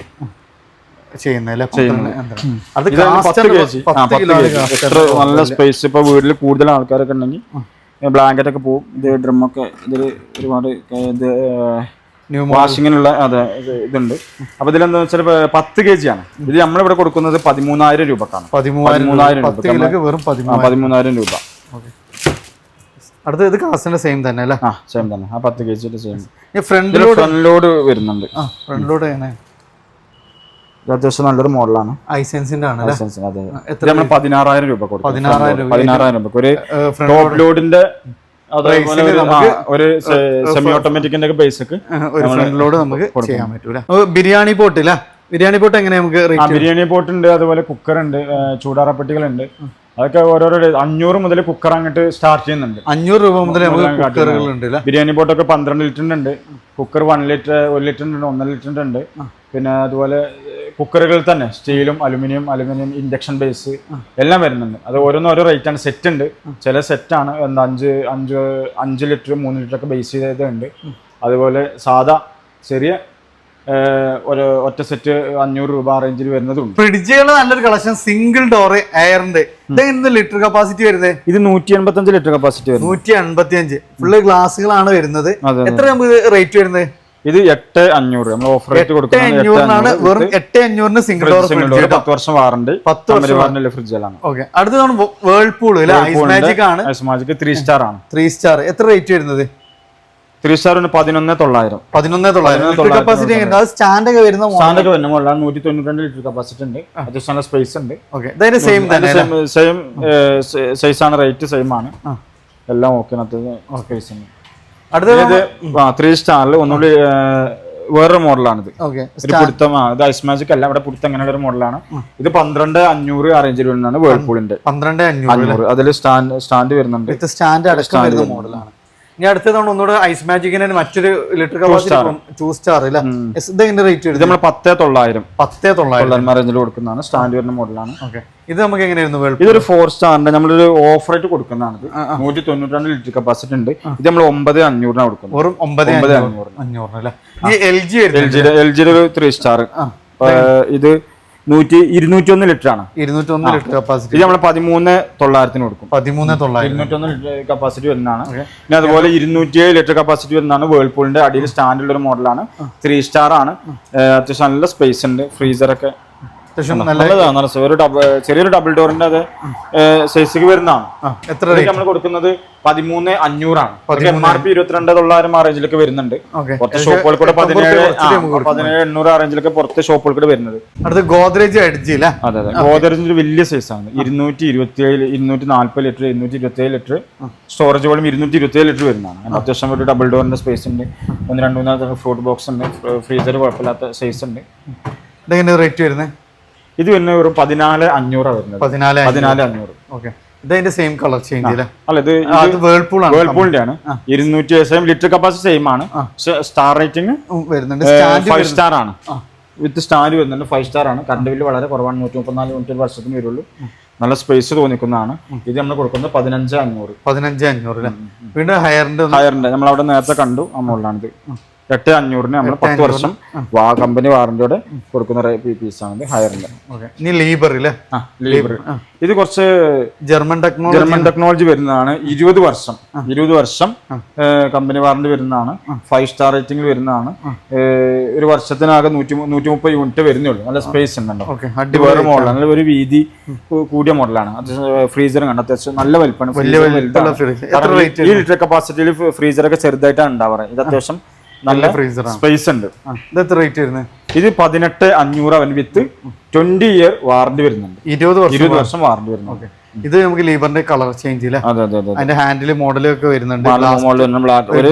നല്ല സ്പേസ് ഇപ്പൊ വീട്ടിൽ കൂടുതൽ ആൾക്കാരൊക്കെ ഉണ്ടെങ്കിൽ ബ്ലാങ്കറ്റ് ഒക്കെ പോകും ഇത് ഡ്രമ്മൊക്കെ ഇതിൽ ഒരുപാട് ഇത് വാഷിങ്ങിനുള്ള അതെ ഇത് ഇതുണ്ട്. അപ്പൊ ഇതിലെന്താ വെച്ചാൽ പത്ത് കെ ജി ആണ്. ഇത് നമ്മളിവിടെ കൊടുക്കുന്നത് പതിമൂന്നായിരം രൂപക്കാണ്. പതിമൂന്നായിരം രൂപ. അടുത്ത ഇത് കാസിന്റെ സെയിം തന്നെ അല്ലേ? ആ സെയിം തന്നെ. ആ പത്ത് കെ ജിയുടെ same front load front load വരുന്നുണ്ട്. ആ ഫ്രണ്ട് ലോഡ് ഇത് അത്യാവശ്യം നല്ലൊരു മോഡലാണ്. ഐസെൻസിന്റെ ആണ് ഐസെൻസിന് അതെ. നമ്മൾ പതിനാറായിരം രൂപ കൊടുക്കും. പതിനാറായിരം രൂപ. പതിനാറായിരം രൂപ. ഒരു ടോപ്പ് ലോഡിന്റെ ഒരു- സെമി ഓട്ടോമാറ്റിക്കിന്റെ ബേസിക് ഒരു ഫ്രണ്ടിലോട് നമുക്ക് ചെയ്യാൻ പറ്റൂല. ബിരിയാണി പോട്ട് ഇല്ല ബിരിയാണി പോട്ട് എങ്ങനെ നമുക്ക് ബിരിയാണി പോട്ട് ഉണ്ട് അതുപോലെ കുക്കർ ഉണ്ട് ചൂടാറപ്പെട്ടികളുണ്ട് അതൊക്കെ ഓരോരോ അഞ്ഞൂറ് മുതൽ കുക്കർ അങ്ങോട്ട് സ്റ്റാർട്ട് ചെയ്യുന്നുണ്ട്. അഞ്ഞൂറ് രൂപ മുതൽ അല്ലേ? ബിരിയാണി പോട്ടൊക്കെ പന്ത്രണ്ട് ലിറ്ററിന്റെ ഉണ്ട്. കുക്കർ വൺ ലിറ്റർ ഒരു ലിറ്ററിന്റെ ഉണ്ട് ഒന്നര ലിറ്ററിന്റെ ഉണ്ട്. പിന്നെ അതുപോലെ കുക്കറുകൾ തന്നെ സ്റ്റീലും അലുമിനിയം അലുമിനിയം ഇൻഡക്ഷൻ ബേസ് എല്ലാം വരുന്നുണ്ട്. അത് ഓരോന്നും ഓരോ റേറ്റ് ആണ്. സെറ്റ് ഉണ്ട്. ചില സെറ്റാണ് എന്താ അഞ്ച് അഞ്ച് അഞ്ച് ലിറ്റർ മൂന്ന് ലിറ്റർ ഒക്കെ ബേസ് ചെയ്തതുണ്ട്. അതുപോലെ സാധാ ചെറിയ ഒരു ഒറ്റ സെറ്റ് അഞ്ഞൂറ് രൂപ റേഞ്ചിൽ വരുന്നതുണ്ട്. ഫ്രിഡ്ജുകൾ നല്ലൊരു കളക്ഷൻ സിംഗിൾ ഡോർ എയറിന്റെ ഇതെങ്ങനെ ലിറ്റർ കപ്പാസിറ്റി വരുന്നത്? ഇത് നൂറ്റി എൺപത്തഞ്ച് ലിറ്റർ കപ്പാസിറ്റി വരുന്നത്. നൂറ്റി അൻപത്തി അഞ്ച് ഫുള്ള് ഗ്ലാസ്സുകളാണ് വരുന്നത് എത്ര നമുക്ക് റേറ്റ് വരുന്നത്? ഇത് എട്ട് അഞ്ഞൂറ്. നമ്മൾ ഓഫർ റേറ്റ് കൊടുക്കുന്നത് വെറും എട്ട് അഞ്ഞൂറിന് സിംഗിൾ ഡോർ ഫ്രിഡ്ജ് പത്ത് വർഷം വാറണ്ടി പത്ത് വർഷം വാറണ്ടി ഫ്രിഡ്ജുകളാണ് ഓക്കെ അടുത്തതാണ് വേൾപൂൾ ഐസ് മാജിക് ആണ്. മാജിക് ത്രീ സ്റ്റാർ ആണ്. ത്രീ സ്റ്റാർ എത്ര റേറ്റ് വരുന്നത്? ത്രീ സ്റ്റാർ പതിനൊന്ന് തൊള്ളായിരം. പതിനൊന്ന് തൊള്ളായിരം. സ്റ്റാൻഡ് ഒക്കെ കപ്പാസിറ്റി അത് സ്റ്റാൻഡ് ഒക്കെ വരുന്ന വരുന്ന മുകളിലാണ് നൂറ്റി തൊണ്ണൂറ്റി രണ്ട് ലിറ്റർ കപ്പാസിറ്റി ഉണ്ട് അത്യാവശ്യം സ്പേസ് ഉണ്ട്. ഓക്കെ സെയിം സെയിം സൈസ് ആണ് റേറ്റ് സെയിം ആണ്. എല്ലാം ഓക്കെ സ്പേസ് ഉണ്ട് അടുത്ത ഇത് ത്രീ സ്റ്റാറിൽ ഒന്നുകൂടി വേറൊരു മോഡലാണിത്. ഒരു ഇത് ഐസ് മാജിക് അല്ല ഇവിടെ പുടുത്തം അങ്ങനെയുള്ള ഒരു മോഡലാണ്. ഇത് പന്ത്രണ്ട് അഞ്ഞൂറ് ആ റേഞ്ചിൽ വരുന്നതാണ് വേൾപൂളിന്റെ പന്ത്രണ്ട് അഞ്ഞൂറ് അതിൽ സ്റ്റാൻഡ് സ്റ്റാൻഡ് വരുന്നുണ്ട്. സ്റ്റാൻഡ് അടക്കം മോഡലാണ്. ഇനി അടുത്ത തവണ ഒന്നുകൂടെ ഐസ് മാജിക്കിന് മറ്റൊരു ഇലക്ട്രിക് ടൂ സ്റ്റാർ അല്ലേ ഇത് എങ്ങനെ റേറ്റ് ഇത് വരുന്നത് നമ്മൾ പത്തേ തൊള്ളായിരം. പത്തേ തൊള്ളായിരം. റേഞ്ചിൽ കൊടുക്കുന്നതാണ്. സ്റ്റാൻഡ് വരുന്ന മോഡലാണ് ഓക്കെ ഇത് നമുക്ക് എങ്ങനെയായിരുന്നു ഇതൊരു ഫോർ സ്റ്റാറിന്റെ നമ്മളൊരു ഓഫർ ആയിട്ട് കൊടുക്കുന്നതാണ് നൂറ്റി തൊണ്ണൂറ്റി രണ്ട് ലിറ്റർ കപ്പാസിറ്റി ഉണ്ട്. ഇത് നമ്മൾ ഒമ്പത് അഞ്ഞൂറിനാണ് കൊടുക്കുന്നത്. വെറും ഒമ്പത് അഞ്ഞൂറ്. അഞ്ഞൂറിന്. അല്ലേ? ജി എൽ ജി എൽ ജിയുടെ ഒരു ത്രീ സ്റ്റാർ ഇത് നൂറ്റി ഇരുന്നൂറ്റി ഒന്ന് ലിറ്റർ ആണ് ഇരുന്നൂറ്റി ഒന്ന് ലിറ്റർ കപ്പാസിറ്റി ഇത് നമ്മൾ പതിമൂന്ന് തൊള്ളായിരത്തിന് കൊടുക്കും. പതിമൂന്ന് തൊള്ളായിരം. ഇരുന്നൂറ്റൊന്ന് ലിറ്റർ കപ്പാസിറ്റി വരുന്നതാണ്. പിന്നെ അതുപോലെ ഇരുന്നൂറ്റി ഏഴ് ലിറ്റർ കപ്പാസിറ്റി വരുന്നതാണ് വേൾപൂളിന്റെ അടിയിൽ സ്റ്റാൻഡുള്ള ഒരു മോഡലാണ് ത്രീ സ്റ്റാർ ആണ്. അത്യാവശ്യം നല്ല സ്പേസ് ഉണ്ട്. ഫ്രീസർ ഒക്കെ അത്യാവശ്യം നല്ല നല്ലതാണ്. നല്ല ഒരു ഡബിൾ ചെറിയൊരു ഡബിൾ ഡോറിന്റെ അത് സൈസിക്ക് വരുന്നതാണ്. എത്ര നമ്മൾ കൊടുക്കുന്നത് പതിമൂന്ന് അഞ്ഞൂറാണ്. എം ആർ പി ഇരുപത്തിരണ്ട് തൊള്ളായിരം ആ റേഞ്ചിലൊക്കെ വരുന്നുണ്ട്. പുറത്ത് ഷോപ്പുകൾ കൂടെ പതിനേഴ് പതിനേഴ് എണ്ണൂറ് ആ റേഞ്ചിലൊക്കെ പുറത്ത് ഷോപ്പുകൾ കൂടെ വരുന്നത്. അടുത്ത് ഗോദ്രേജ് അല്ലേ? അതെ അതെ. ഗോദറേജിന്റെ വലിയ സൈസാണ് ഇരുന്നൂറ്റി ഇരുപത്തി ഏഴ് ഇരുന്നൂറ്റി നാല്പത് ലിറ്റർ ഇരുന്നൂറ്റി ഇരുപത്തി ഏഴ് ലിറ്റർ. സ്റ്റോറേജ് വോളിയം ഇരുന്നൂറ്റി ഇരുപത്തി ഏഴ് ലിറ്റർ വരുന്നതാണ്. അത്യാവശ്യം ഒരു ഡബിൾ ഡോറിന്റെ സ്പേസ് ഉണ്ട്. ഒന്ന് രണ്ട് മൂന്ന് ഫ്രൂട്ട് ബോക്സ് ഉണ്ട്. ഫ്രീസർ കുഴപ്പമില്ലാത്ത സൈസ് ഉണ്ട്. ഇതെങ്ങനെ റേറ്റ് വരുന്നത്? ഇത് വരുന്ന ഒരു പതിനാല് അഞ്ഞൂറാണ് വരുന്നത്. പതിനാല് പതിനാല് അഞ്ഞൂറ്. ഓക്കെ ഇതതിന്റെ സെയിം കളർ ചേഞ്ച് അല്ലേ അല്ല ഇത് ആ, അത് വേൾപൂൾ ആണ്. വേൾപൂളിന്റെ ആണ് ഇരുന്നൂറ്റി സെയിം ലിറ്റർ കപ്പാസിറ്റി സെയിം ആണ്. സ്റ്റാർ റേറ്റിംഗ് വരുന്നുണ്ട്. ഫൈവ് സ്റ്റാർ ആണ്. വിത്ത് സ്റ്റാർ വരുന്നുണ്ട്. ഫൈവ് സ്റ്റാർ ആണ്. കറണ്ട് ബില്ല് വളരെ കുറവാണ്. നൂറ്റി മുപ്പത്തിനാല് നൂറ്റി ഒരു വർഷത്തിന് വരുള്ളൂ. നല്ല സ്പേസ് തോന്നിക്കുന്നതാണ്. ഇത് നമ്മൾ കൊടുക്കുന്നത് പതിനഞ്ച് അഞ്ഞൂറ്. പതിനഞ്ച് അഞ്ഞൂറ് വീണ്ടും ഹയറിന്റെ ഹയറിന്റെ നമ്മൾ അവിടെ നേരത്തെ കണ്ടു. ആ മുകളിലാണിത്. എട്ട് അഞ്ഞൂറിന് നമ്മൾ പത്ത് വർഷം വാ കമ്പനി വാറന്റിയോടെ കൊടുക്കുന്ന പീസാണിത് ഹയറിന്റെ ഇനി ലീബർ അല്ലേ ലീബർ ഇത് കുറച്ച് ജർമ്മൻ ടെക്നോളജി ജർമ്മൻ ടെക്നോളജി വരുന്നതാണ്. ഇരുപത് വർഷം ഇരുപത് വർഷം കമ്പനി വാറന്റി വരുന്നതാണ്. ഫൈവ് സ്റ്റാർ റേറ്റിംഗ് വരുന്നതാണ്. ഒരു വർഷത്തിനാകെ നൂറ്റി നൂറ്റി മുപ്പത് യൂണിറ്റ് വരുന്നുള്ളൂ. നല്ല സ്പേസ് ഉണ്ടോ ഓക്കെ. ഇത് വേറെ മോഡലാണ് നല്ല ഒരു വീതി കൂടിയ മോഡലാണ് ഫ്രീസർ കണ്ട അത്യാവശ്യം നല്ല വലിപ്പമാണ്. ഈ ലിറ്റർ കപ്പാസിറ്റിയിൽ ഫ്രീസറൊക്കെ ചെറുതായിട്ടാണ് ഉണ്ടാവാറ്. ഇത് അത്യാവശ്യം നല്ല ഫ്രീസർ സ്പേസ് ഉണ്ട്. ഇത് എത്ര റേറ്റ് വരുന്നത് ഇത് പതിനെട്ട് അഞ്ഞൂറ് അവൻ വിത്ത് ട്വന്റി ഇയർ വാറണ്ടി വരുന്നുണ്ട്. ഇരുപത് വർഷം ഇരുപത് വർഷം വാറന്റി വരുന്നുണ്ട്. ഇത് നമുക്ക് ലീബറിന്റെ കളർ ചേഞ്ച് ഇല്ല? അതെ അതെ അതെ അതിന്റെ ഹാൻഡിൽ മോഡലും ഒക്കെ വരുന്നുണ്ട്. ഒരു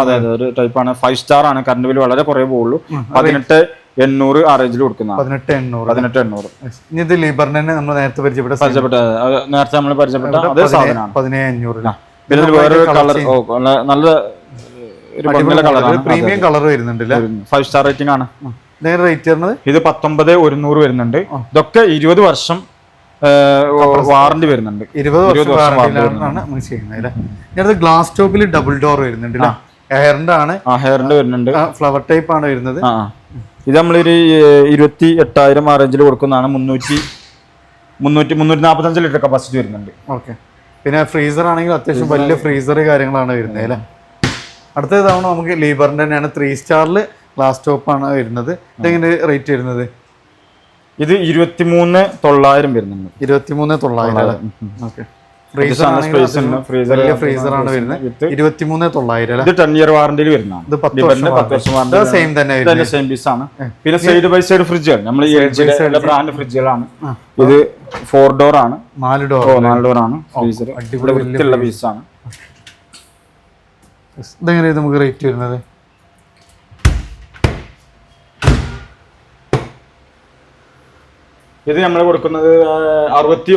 അതെ അതെ ഒരു ടൈപ്പാണ് ഫൈവ് സ്റ്റാർ ആണ്. കറണ്ട് ബില്ല് വളരെ കുറേ പോകുള്ളൂ പതിനെട്ട് എണ്ണൂറ് ആ റേഞ്ചിൽ കൊടുക്കുന്ന പതിനെട്ട് എണ്ണൂറ്. പതിനെട്ട് എണ്ണൂറ്. ഇനി ഇത് ലീബറിനെ നമ്മൾ നേരത്തെ പരിചയപ്പെട്ട പരിചയപ്പെട്ട നേരത്തെ നമ്മൾ പരിചയപ്പെട്ട അതേ സാധനമാണ്. പതിനേഴ് അഞ്ഞൂറ്. പിന്നെ വേറെ വേറൊരു കളർ നല്ല പ്രീമിയം കളർ വരുന്നുണ്ട് ഫൈവ് സ്റ്റാർ റേറ്റിംഗ് ആണ്. റേറ്റ് വരുന്നത്? ഇത് പത്തൊമ്പത് ഒരുന്നൂറ് വരുന്നുണ്ട്. ഇതൊക്കെ ഇരുപത് വർഷം വാറന്റി വരുന്നുണ്ട്. ഇരുപത് വർഷം നമ്മൾ ചെയ്യുന്നത് ഗ്ലാസ് ടോപ്പിൽ ഡബിൾ ഡോർ വരുന്നുണ്ട് ഹെയറിന്റെ ആണ്. ഹെയറിന്റെ വരുന്നുണ്ട്. ഫ്ലവർ ടൈപ്പ് ആണ് വരുന്നത്. ഇത് നമ്മളൊരു ഇരുപത്തി എട്ടായിരം ആ റേഞ്ചിൽ കൊടുക്കുന്നതാണ്. മുന്നൂറ്റി മുന്നൂറ്റി മുന്നൂറ്റി നാൽപ്പത്തഞ്ച് ലിറ്റർ കപ്പാസിറ്റി വരുന്നുണ്ട്. ഓക്കെ. പിന്നെ ഫ്രീസർ ആണെങ്കിൽ അത്യാവശ്യം വലിയ ഫ്രീസർ കാര്യങ്ങളാണ് വരുന്നത് അല്ലേ? അടുത്ത തവണ നമുക്ക് ലീബറിന്റെ തന്നെയാണ് ത്രീ സ്റ്റാറിൽ ഗ്ലാസ് ടോപ്പാണ് ആണ് വരുന്നത്. ഇതെങ്ങനെ റേറ്റ് വരുന്നത്? ഇത് ഇരുപത്തിമൂന്ന് തൊള്ളായിരം വരുന്നുണ്ട്. ഇരുപത്തിമൂന്ന് തൊള്ളായിരം ഓക്കെ. ആണ് വരുന്നത്. ഇരുപത്തിമൂന്ന് തൊള്ളായിരം ഇത് ടെൻ ഇയർ വാറണ്ടിയിൽ വരുന്നതാണ്. ഇത് പത്ത് വർഷം വാറന്റി സെയിം തന്നെ സെയിം പീസ് ആണ്. പിന്നെ സൈഡ് ബൈ സൈഡ് ഫ്രിഡ്ജുകൾ നമ്മൾ ബ്രാൻഡ് ഫ്രിഡ്ജുകളാണ് ഇത് ഫോർ ഡോർ ആണ്. നാല് ഡോർ നാല് ഡോർ ആണ്. ഫ്രീസർ ഇവിടെ വൃത്തിയുള്ള പീസാണ് ഇതെങ്ങനെ നമുക്ക് റേറ്റ് വരുന്നത്? ഇത് നമ്മൾ കൊടുക്കുന്നത് അറുപത്തി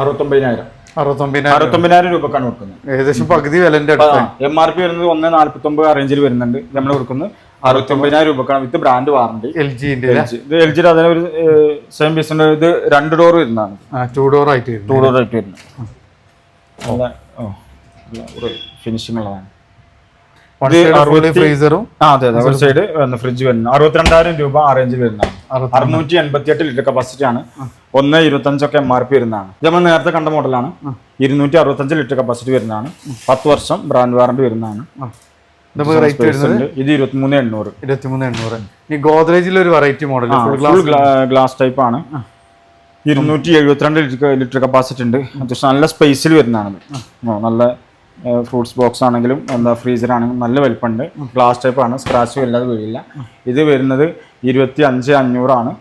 അറുപത്തൊമ്പതിനായിരം. അറുപത്തൊമ്പതിനായിരം. രൂപക്കാണ് കൊടുക്കുന്നത്. ഏകദേശം പകുതി വിലന്റെ എം ആർ പി വരുന്നത് ഒന്ന് നാല്പത്തൊമ്പത് ആ റേഞ്ചിൽ വരുന്നുണ്ട് നമ്മൾ കൊടുക്കുന്നത്. അറുപത്തൊമ്പതിനായിരം രൂപക്കാണ്. വിത്ത് ബ്രാൻഡ് വാറണ്ടി എൽ ജിന്റെ ഇത് എൽ ജിയുടെ അതിന് ഒരു സെയിം പീസിന്റെ ഇത് രണ്ട് ഡോർ വരുന്നതാണ്. ടു ഡോർ ആയിട്ട് ടൂ ഡോർ ആയിട്ട് വരുന്നത്. ഫിനിഷിംഗ് ഉള്ളതാണ്. ഫ്രീസറും അതെ അതെ. ഒരു സൈഡ് ഫ്രിഡ്ജ് വരുന്നത്. അറുപത്തിരണ്ടായിരം രൂപ ആ റേഞ്ചിൽ വരുന്നതാണ്. അറുന്നൂറ്റി എൺപത്തി എട്ട് ലിറ്റർ കപ്പാസിറ്റി ആണ്. ഒന്ന് ഇരുപത്തഞ്ചൊക്കെ എം ആർ പി വരുന്നതാണ്. നമ്മൾ നേരത്തെ കണ്ട മോഡലാണ് ഇരുന്നൂറ്റി അറുപത്തഞ്ച് ലിറ്റർ കപ്പാസിറ്റി വരുന്നതാണ്. പത്ത് വർഷം ബ്രാൻഡ് വാറണ്ടി വരുന്നതാണ്. നമുക്ക് റേറ്റ് വരുന്നത്? ഇത് ഇരുപത്തിമൂന്ന് എണ്ണൂറ്. ഇരുപത്തിമൂന്ന് എണ്ണൂറ്. ഈ ഗോദ്രേജിൽ ഒരു variety model full glass glass type ആണ്. ഇരുന്നൂറ്റി എഴുപത്തിരണ്ട് ലിറ്റർ കപ്പാസിറ്റി ഉണ്ട്. അത്യാവശ്യം നല്ല സ്പേസിൽ വരുന്നതാണ് നല്ല ഫ്രൂട്ട്സ് ബോക്സ് ആണെങ്കിലും എന്താ ഫ്രീസർ ആണെങ്കിലും നല്ല വലിപ്പമുണ്ട്. ഗ്ലാസ് ടൈപ്പ് ആണ്. സ്ക്രാച്ച് ഇല്ലാതെ വീഴില്ല. ഇത് വരുന്നത് ഇരുപത്തി അഞ്ച് അഞ്ഞൂറാണ്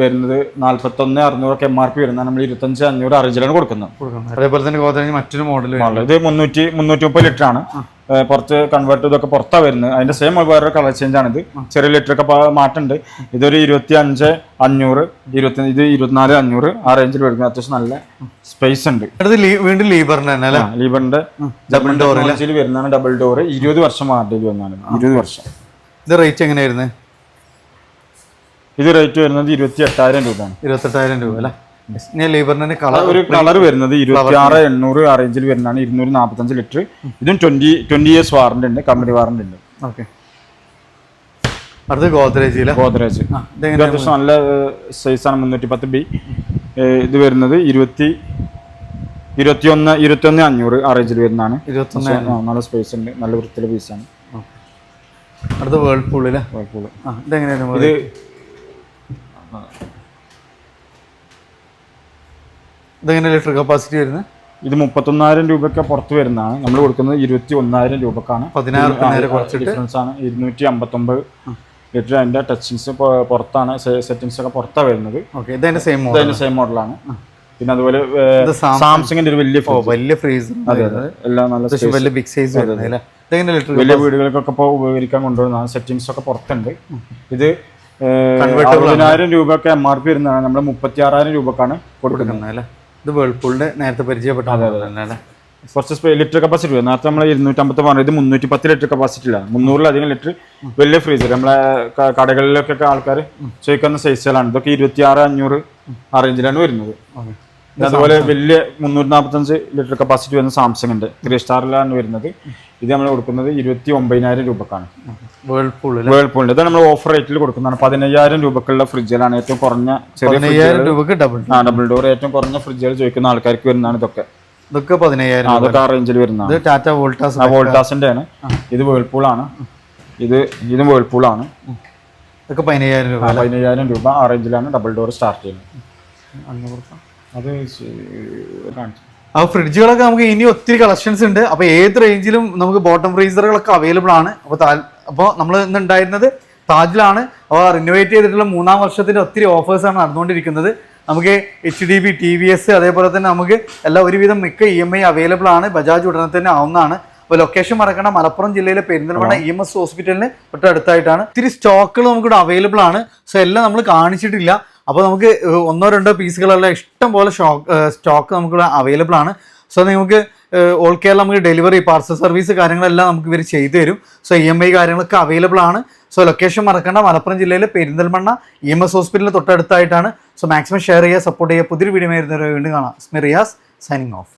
വരുന്നത് നാല്പത്തൊന്ന് അറുന്നൂറൊക്കെ എം ആർ പി വരുന്നത് നമ്മൾ ഇരുപത്തഞ്ച് അഞ്ഞൂറ് അറിഞ്ചിലാണ് കൊടുക്കുന്നത്. അതേപോലെ തന്നെ മറ്റൊരു മോഡൽ. ഇത് മുന്നൂറ്റി മുന്നൂറ്റി മുപ്പത് ലിറ്റർ ആണ് പുറത്ത് കൺവേർട്ട് ഇതൊക്കെ പുറത്താണ് വരുന്നത്. അതിന്റെ സെയിം വേറൊരു കളർ ചേഞ്ച് ആണ് ഇത് ചെറിയ ലിറ്റർ ഒക്കെ മാറ്റുണ്ട്. ഇതൊരു ഇരുപത്തി അഞ്ച് അഞ്ഞൂറ് ഇരുപത്തി ഇത് ഇരുപത്തിനാല് അഞ്ഞൂറ് ആ റേഞ്ചിൽ വരുന്നത്. അത്യാവശ്യം നല്ല സ്പേസ് ഉണ്ട്. വീണ്ടും ലീബറിന് തന്നെ ലീബറിന്റെ ഡബിൾ ഡോർ വരുന്നതാണ് ഡബിൾ ഡോർ ഇരുപത് വർഷം വാറണ്ടിയിൽ വന്നാണ് ഇരുപത് വർഷം. ഇത് റേറ്റ് എങ്ങനെയായിരുന്നു ഇത് റേറ്റ് വരുന്നത് ഇരുപത്തി എട്ടായിരം രൂപയാണ്. ഇരുപത്തെട്ടായിരം രൂപ അല്ലേ? ഒരു കളർ വരുന്നത് ഇരുപത്തി ആറ് എണ്ണൂറ് ആ റേഞ്ചിൽ വരുന്നതാണ്. ഇരുന്നൂറ് നാൽപ്പത്തഞ്ച് ലിറ്റർ ഇതും ട്വന്റി ട്വന്റി ഇയേഴ്സ് വാറണ്ടി ഉണ്ട്. കമ്പനി വാറണ്ടി ഉണ്ട്. ഓക്കെ അടുത്ത് ഗോദ്രേജ് ഗോദ്രേജ്. അത്യാവശ്യം നല്ല സൈസാണ് മുന്നൂറ്റി പത്ത് ബി. ഇത് വരുന്നത് ഇരുപത്തി ഇരുപത്തിയൊന്ന് ഇരുപത്തിയൊന്ന് അഞ്ഞൂറ് ആ റേഞ്ചിൽ വരുന്നതാണ്. നല്ല സ്പേസ് ഉണ്ട്. നല്ല വൃത്തിയുള്ള പീസാണ് അടുത്ത വേൾപൂളിലെ ആ ഇതെങ്ങനെയാണ് ഇത് ഇതെങ്ങനെ ലിറ്റർ കപ്പാസിറ്റി വരുന്നത്? ഇത് മുപ്പത്തൊന്നായിരം രൂപയ്ക്ക് പുറത്ത് വരുന്നതാണ്. നമ്മൾ കൊടുക്കുന്നത് ഇരുപത്തി ഒന്നായിരം രൂപക്കാണ് പതിനായിരം ഡിഫറൻസ് ആണ്. ഇരുന്നൂറ്റി അമ്പത്തൊമ്പത് ലിറ്റർ അതിന്റെ ടച്ചിങ്സ് പുറത്താണ്. സെറ്റിങ്സ് ഒക്കെ പുറത്താണ് വരുന്നത്. ഓക്കെ ഇതതിന്റെ സെയിം ഇതിന്റെ സെയിം മോഡലാണ് പിന്നെ അതുപോലെ സാംസങ്ങിന്റെ ഒരു വലിയ വലിയ ഫ്രീസ് എല്ലാം നല്ല വലിയ ബിഗ് സൈസ് ലിറ്റർ വലിയ വീടുകൾക്കൊക്കെ ഇപ്പോൾ ഉപകരിക്കാൻ കൊണ്ടുവരുന്നതാണ്. സെറ്റിങ്സ് ഒക്കെ പുറത്തുണ്ട്. ഇത് അറുപതിനായിരം രൂപയൊക്കെ എം ആർ പി വരുന്നതാണ്. നമ്മൾ മുപ്പത്തി ആറായിരം രൂപക്കാണ് കൊടുക്കുന്നത്. അല്ലേ ഇത് വേൾപൂളിന്റെ നേരത്തെ പരിചയപ്പെട്ട കുറച്ച് ലിറ്റർ കപ്പാസിറ്റി വരും. നേരത്തെ നമ്മൾ ഇരുന്നൂറ്റമ്പത് പറഞ്ഞു ഇത് മുന്നൂറ്റി പത്ത് ലിറ്റർ കപ്പാസിറ്റിയിലാണ് മുന്നൂറിലധികം ലിറ്റർ വലിയ ഫ്രീസർ നമ്മളെ കടകളിലൊക്കെ ആൾക്കാർ ചോദിക്കുന്ന സൈസുകളാണ് ഇതൊക്കെ ഇരുപത്തി ആറ് അഞ്ഞൂറ് ആ റേഞ്ചിലാണ് വരുന്നത്. അതുപോലെ വലിയ മുന്നൂറ്റി നാൽപ്പത്തഞ്ച് ലിറ്റർ കപ്പാസിറ്റി വരുന്ന സാംസങ് ഉണ്ട്. ത്രീ സ്റ്റാറിലാണ് വരുന്നത്. ഇത് നമ്മൾ കൊടുക്കുന്നത് ഇരുപത്തി ഒമ്പതിനായിരം രൂപക്കാണ് വേൾപൂൾ വേൾപൂളിന്റെ ഇത് നമ്മൾ ഓഫർ റേറ്റിൽ കൊടുക്കുന്നതാണ്. പതിനയ്യായിരം രൂപക്കുള്ള ഫ്രിഡ്ജുകളാണ് ഏറ്റവും കുറഞ്ഞ ചെറിയ രൂപക്ക് ഡബിൾ ആ ഡബിൾ ഡോർ ഏറ്റവും കുറഞ്ഞ ഫ്രിഡ്ജുകൾ ചോദിക്കുന്ന ആൾക്കാർക്ക് വരുന്നതാണ് ഇതൊക്കെ. ഇതൊക്കെ പതിനയ്യായിരം അതൊക്കെ ആ റേഞ്ചിൽ വരുന്നതാണ്. ഇത് ടാറ്റ വോൾട്ടാസ് വോൾട്ടാസിന്റെ ആണ് ഇത് വേൾപൂൾ ആണ്. ഇത് ഇതും വേൾപൂൾ ആണ്. ഇതൊക്കെ പതിനയ്യായിരം രൂപ പതിനയ്യായിരം രൂപ ആ റേഞ്ചിലാണ് ഡബിൾ ഡോർ സ്റ്റാർട്ട് ചെയ്യുന്നത്. അത് കാണിച്ചു. ആ ഫ്രിഡ്ജുകളൊക്കെ നമുക്ക് ഇനി ഒത്തിരി കളക്ഷൻസ് ഉണ്ട്. അപ്പോൾ ഏത് റേഞ്ചിലും നമുക്ക് ബോട്ടം ഫ്രീസറുകളൊക്കെ അവൈലബിൾ ആണ്. അപ്പോൾ അപ്പോൾ നമ്മൾ ഇന്ന് ഉണ്ടായിരുന്നത് താജിലാണ്. അപ്പോൾ റിനോവേറ്റ് ചെയ്തിട്ടുള്ള മൂന്നാം വർഷത്തിന്റെ ഒത്തിരി ഓഫേഴ്സാണ് നടന്നുകൊണ്ടിരിക്കുന്നത്. നമുക്ക് H D B T V S അതേപോലെ തന്നെ നമുക്ക് എല്ലാ ഒരുവിധം മിക്ക ഇ എം ഐ അവൈലബിൾ ആണ്. ബജാജ് ഉടനെ തന്നെ ആവുന്നതാണ്. അപ്പോൾ ലൊക്കേഷൻ മറക്കണം മലപ്പുറം ജില്ലയിലെ പെരിന്തൽമണ്ണ ഇ എം എസ് ഹോസ്പിറ്റലിന് തൊട്ടടുത്തായിട്ടാണ്. ഇത്തിരി സ്റ്റോക്കുകൾ നമുക്കിവിടെ അവൈലബിൾ ആണ്. സോ എല്ലാം നമ്മൾ കാണിച്ചിട്ടില്ല. അപ്പോൾ നമുക്ക് ഒന്നോ രണ്ടോ പീസുകളെല്ലാം ഇഷ്ടം പോലെ സ്റ്റോക്ക് നമുക്ക് അവൈലബിൾ ആണ്. സോ നിങ്ങൾക്ക് ഓൾ കേരള നമുക്ക് ഡെലിവറി പാർസൽ സർവീസ് കാര്യങ്ങളെല്ലാം നമുക്ക് ഇവർ ചെയ്തു തരും. സോ ഇ എം ഐ കാര്യങ്ങളൊക്കെ അവൈലബിൾ ആണ്. സോ ലൊക്കേഷൻ മറക്കേണ്ട. മലപ്പുറം ജില്ലയിലെ പെരിന്തൽമണ്ണ ഇ എം എസ് ഹോസ്പിറ്റലിന് തൊട്ടടുത്തായിട്ടാണ്. സോ മാക്സിമം ഷെയർ ചെയ്യുക സപ്പോർട്ട് ചെയ്യുക. പുതിയൊരു വീഡിയോ വരുന്നവരെ വീണ്ടും കാണാം. സ്മിറിയാസ് സൈനിങ് ഓഫ്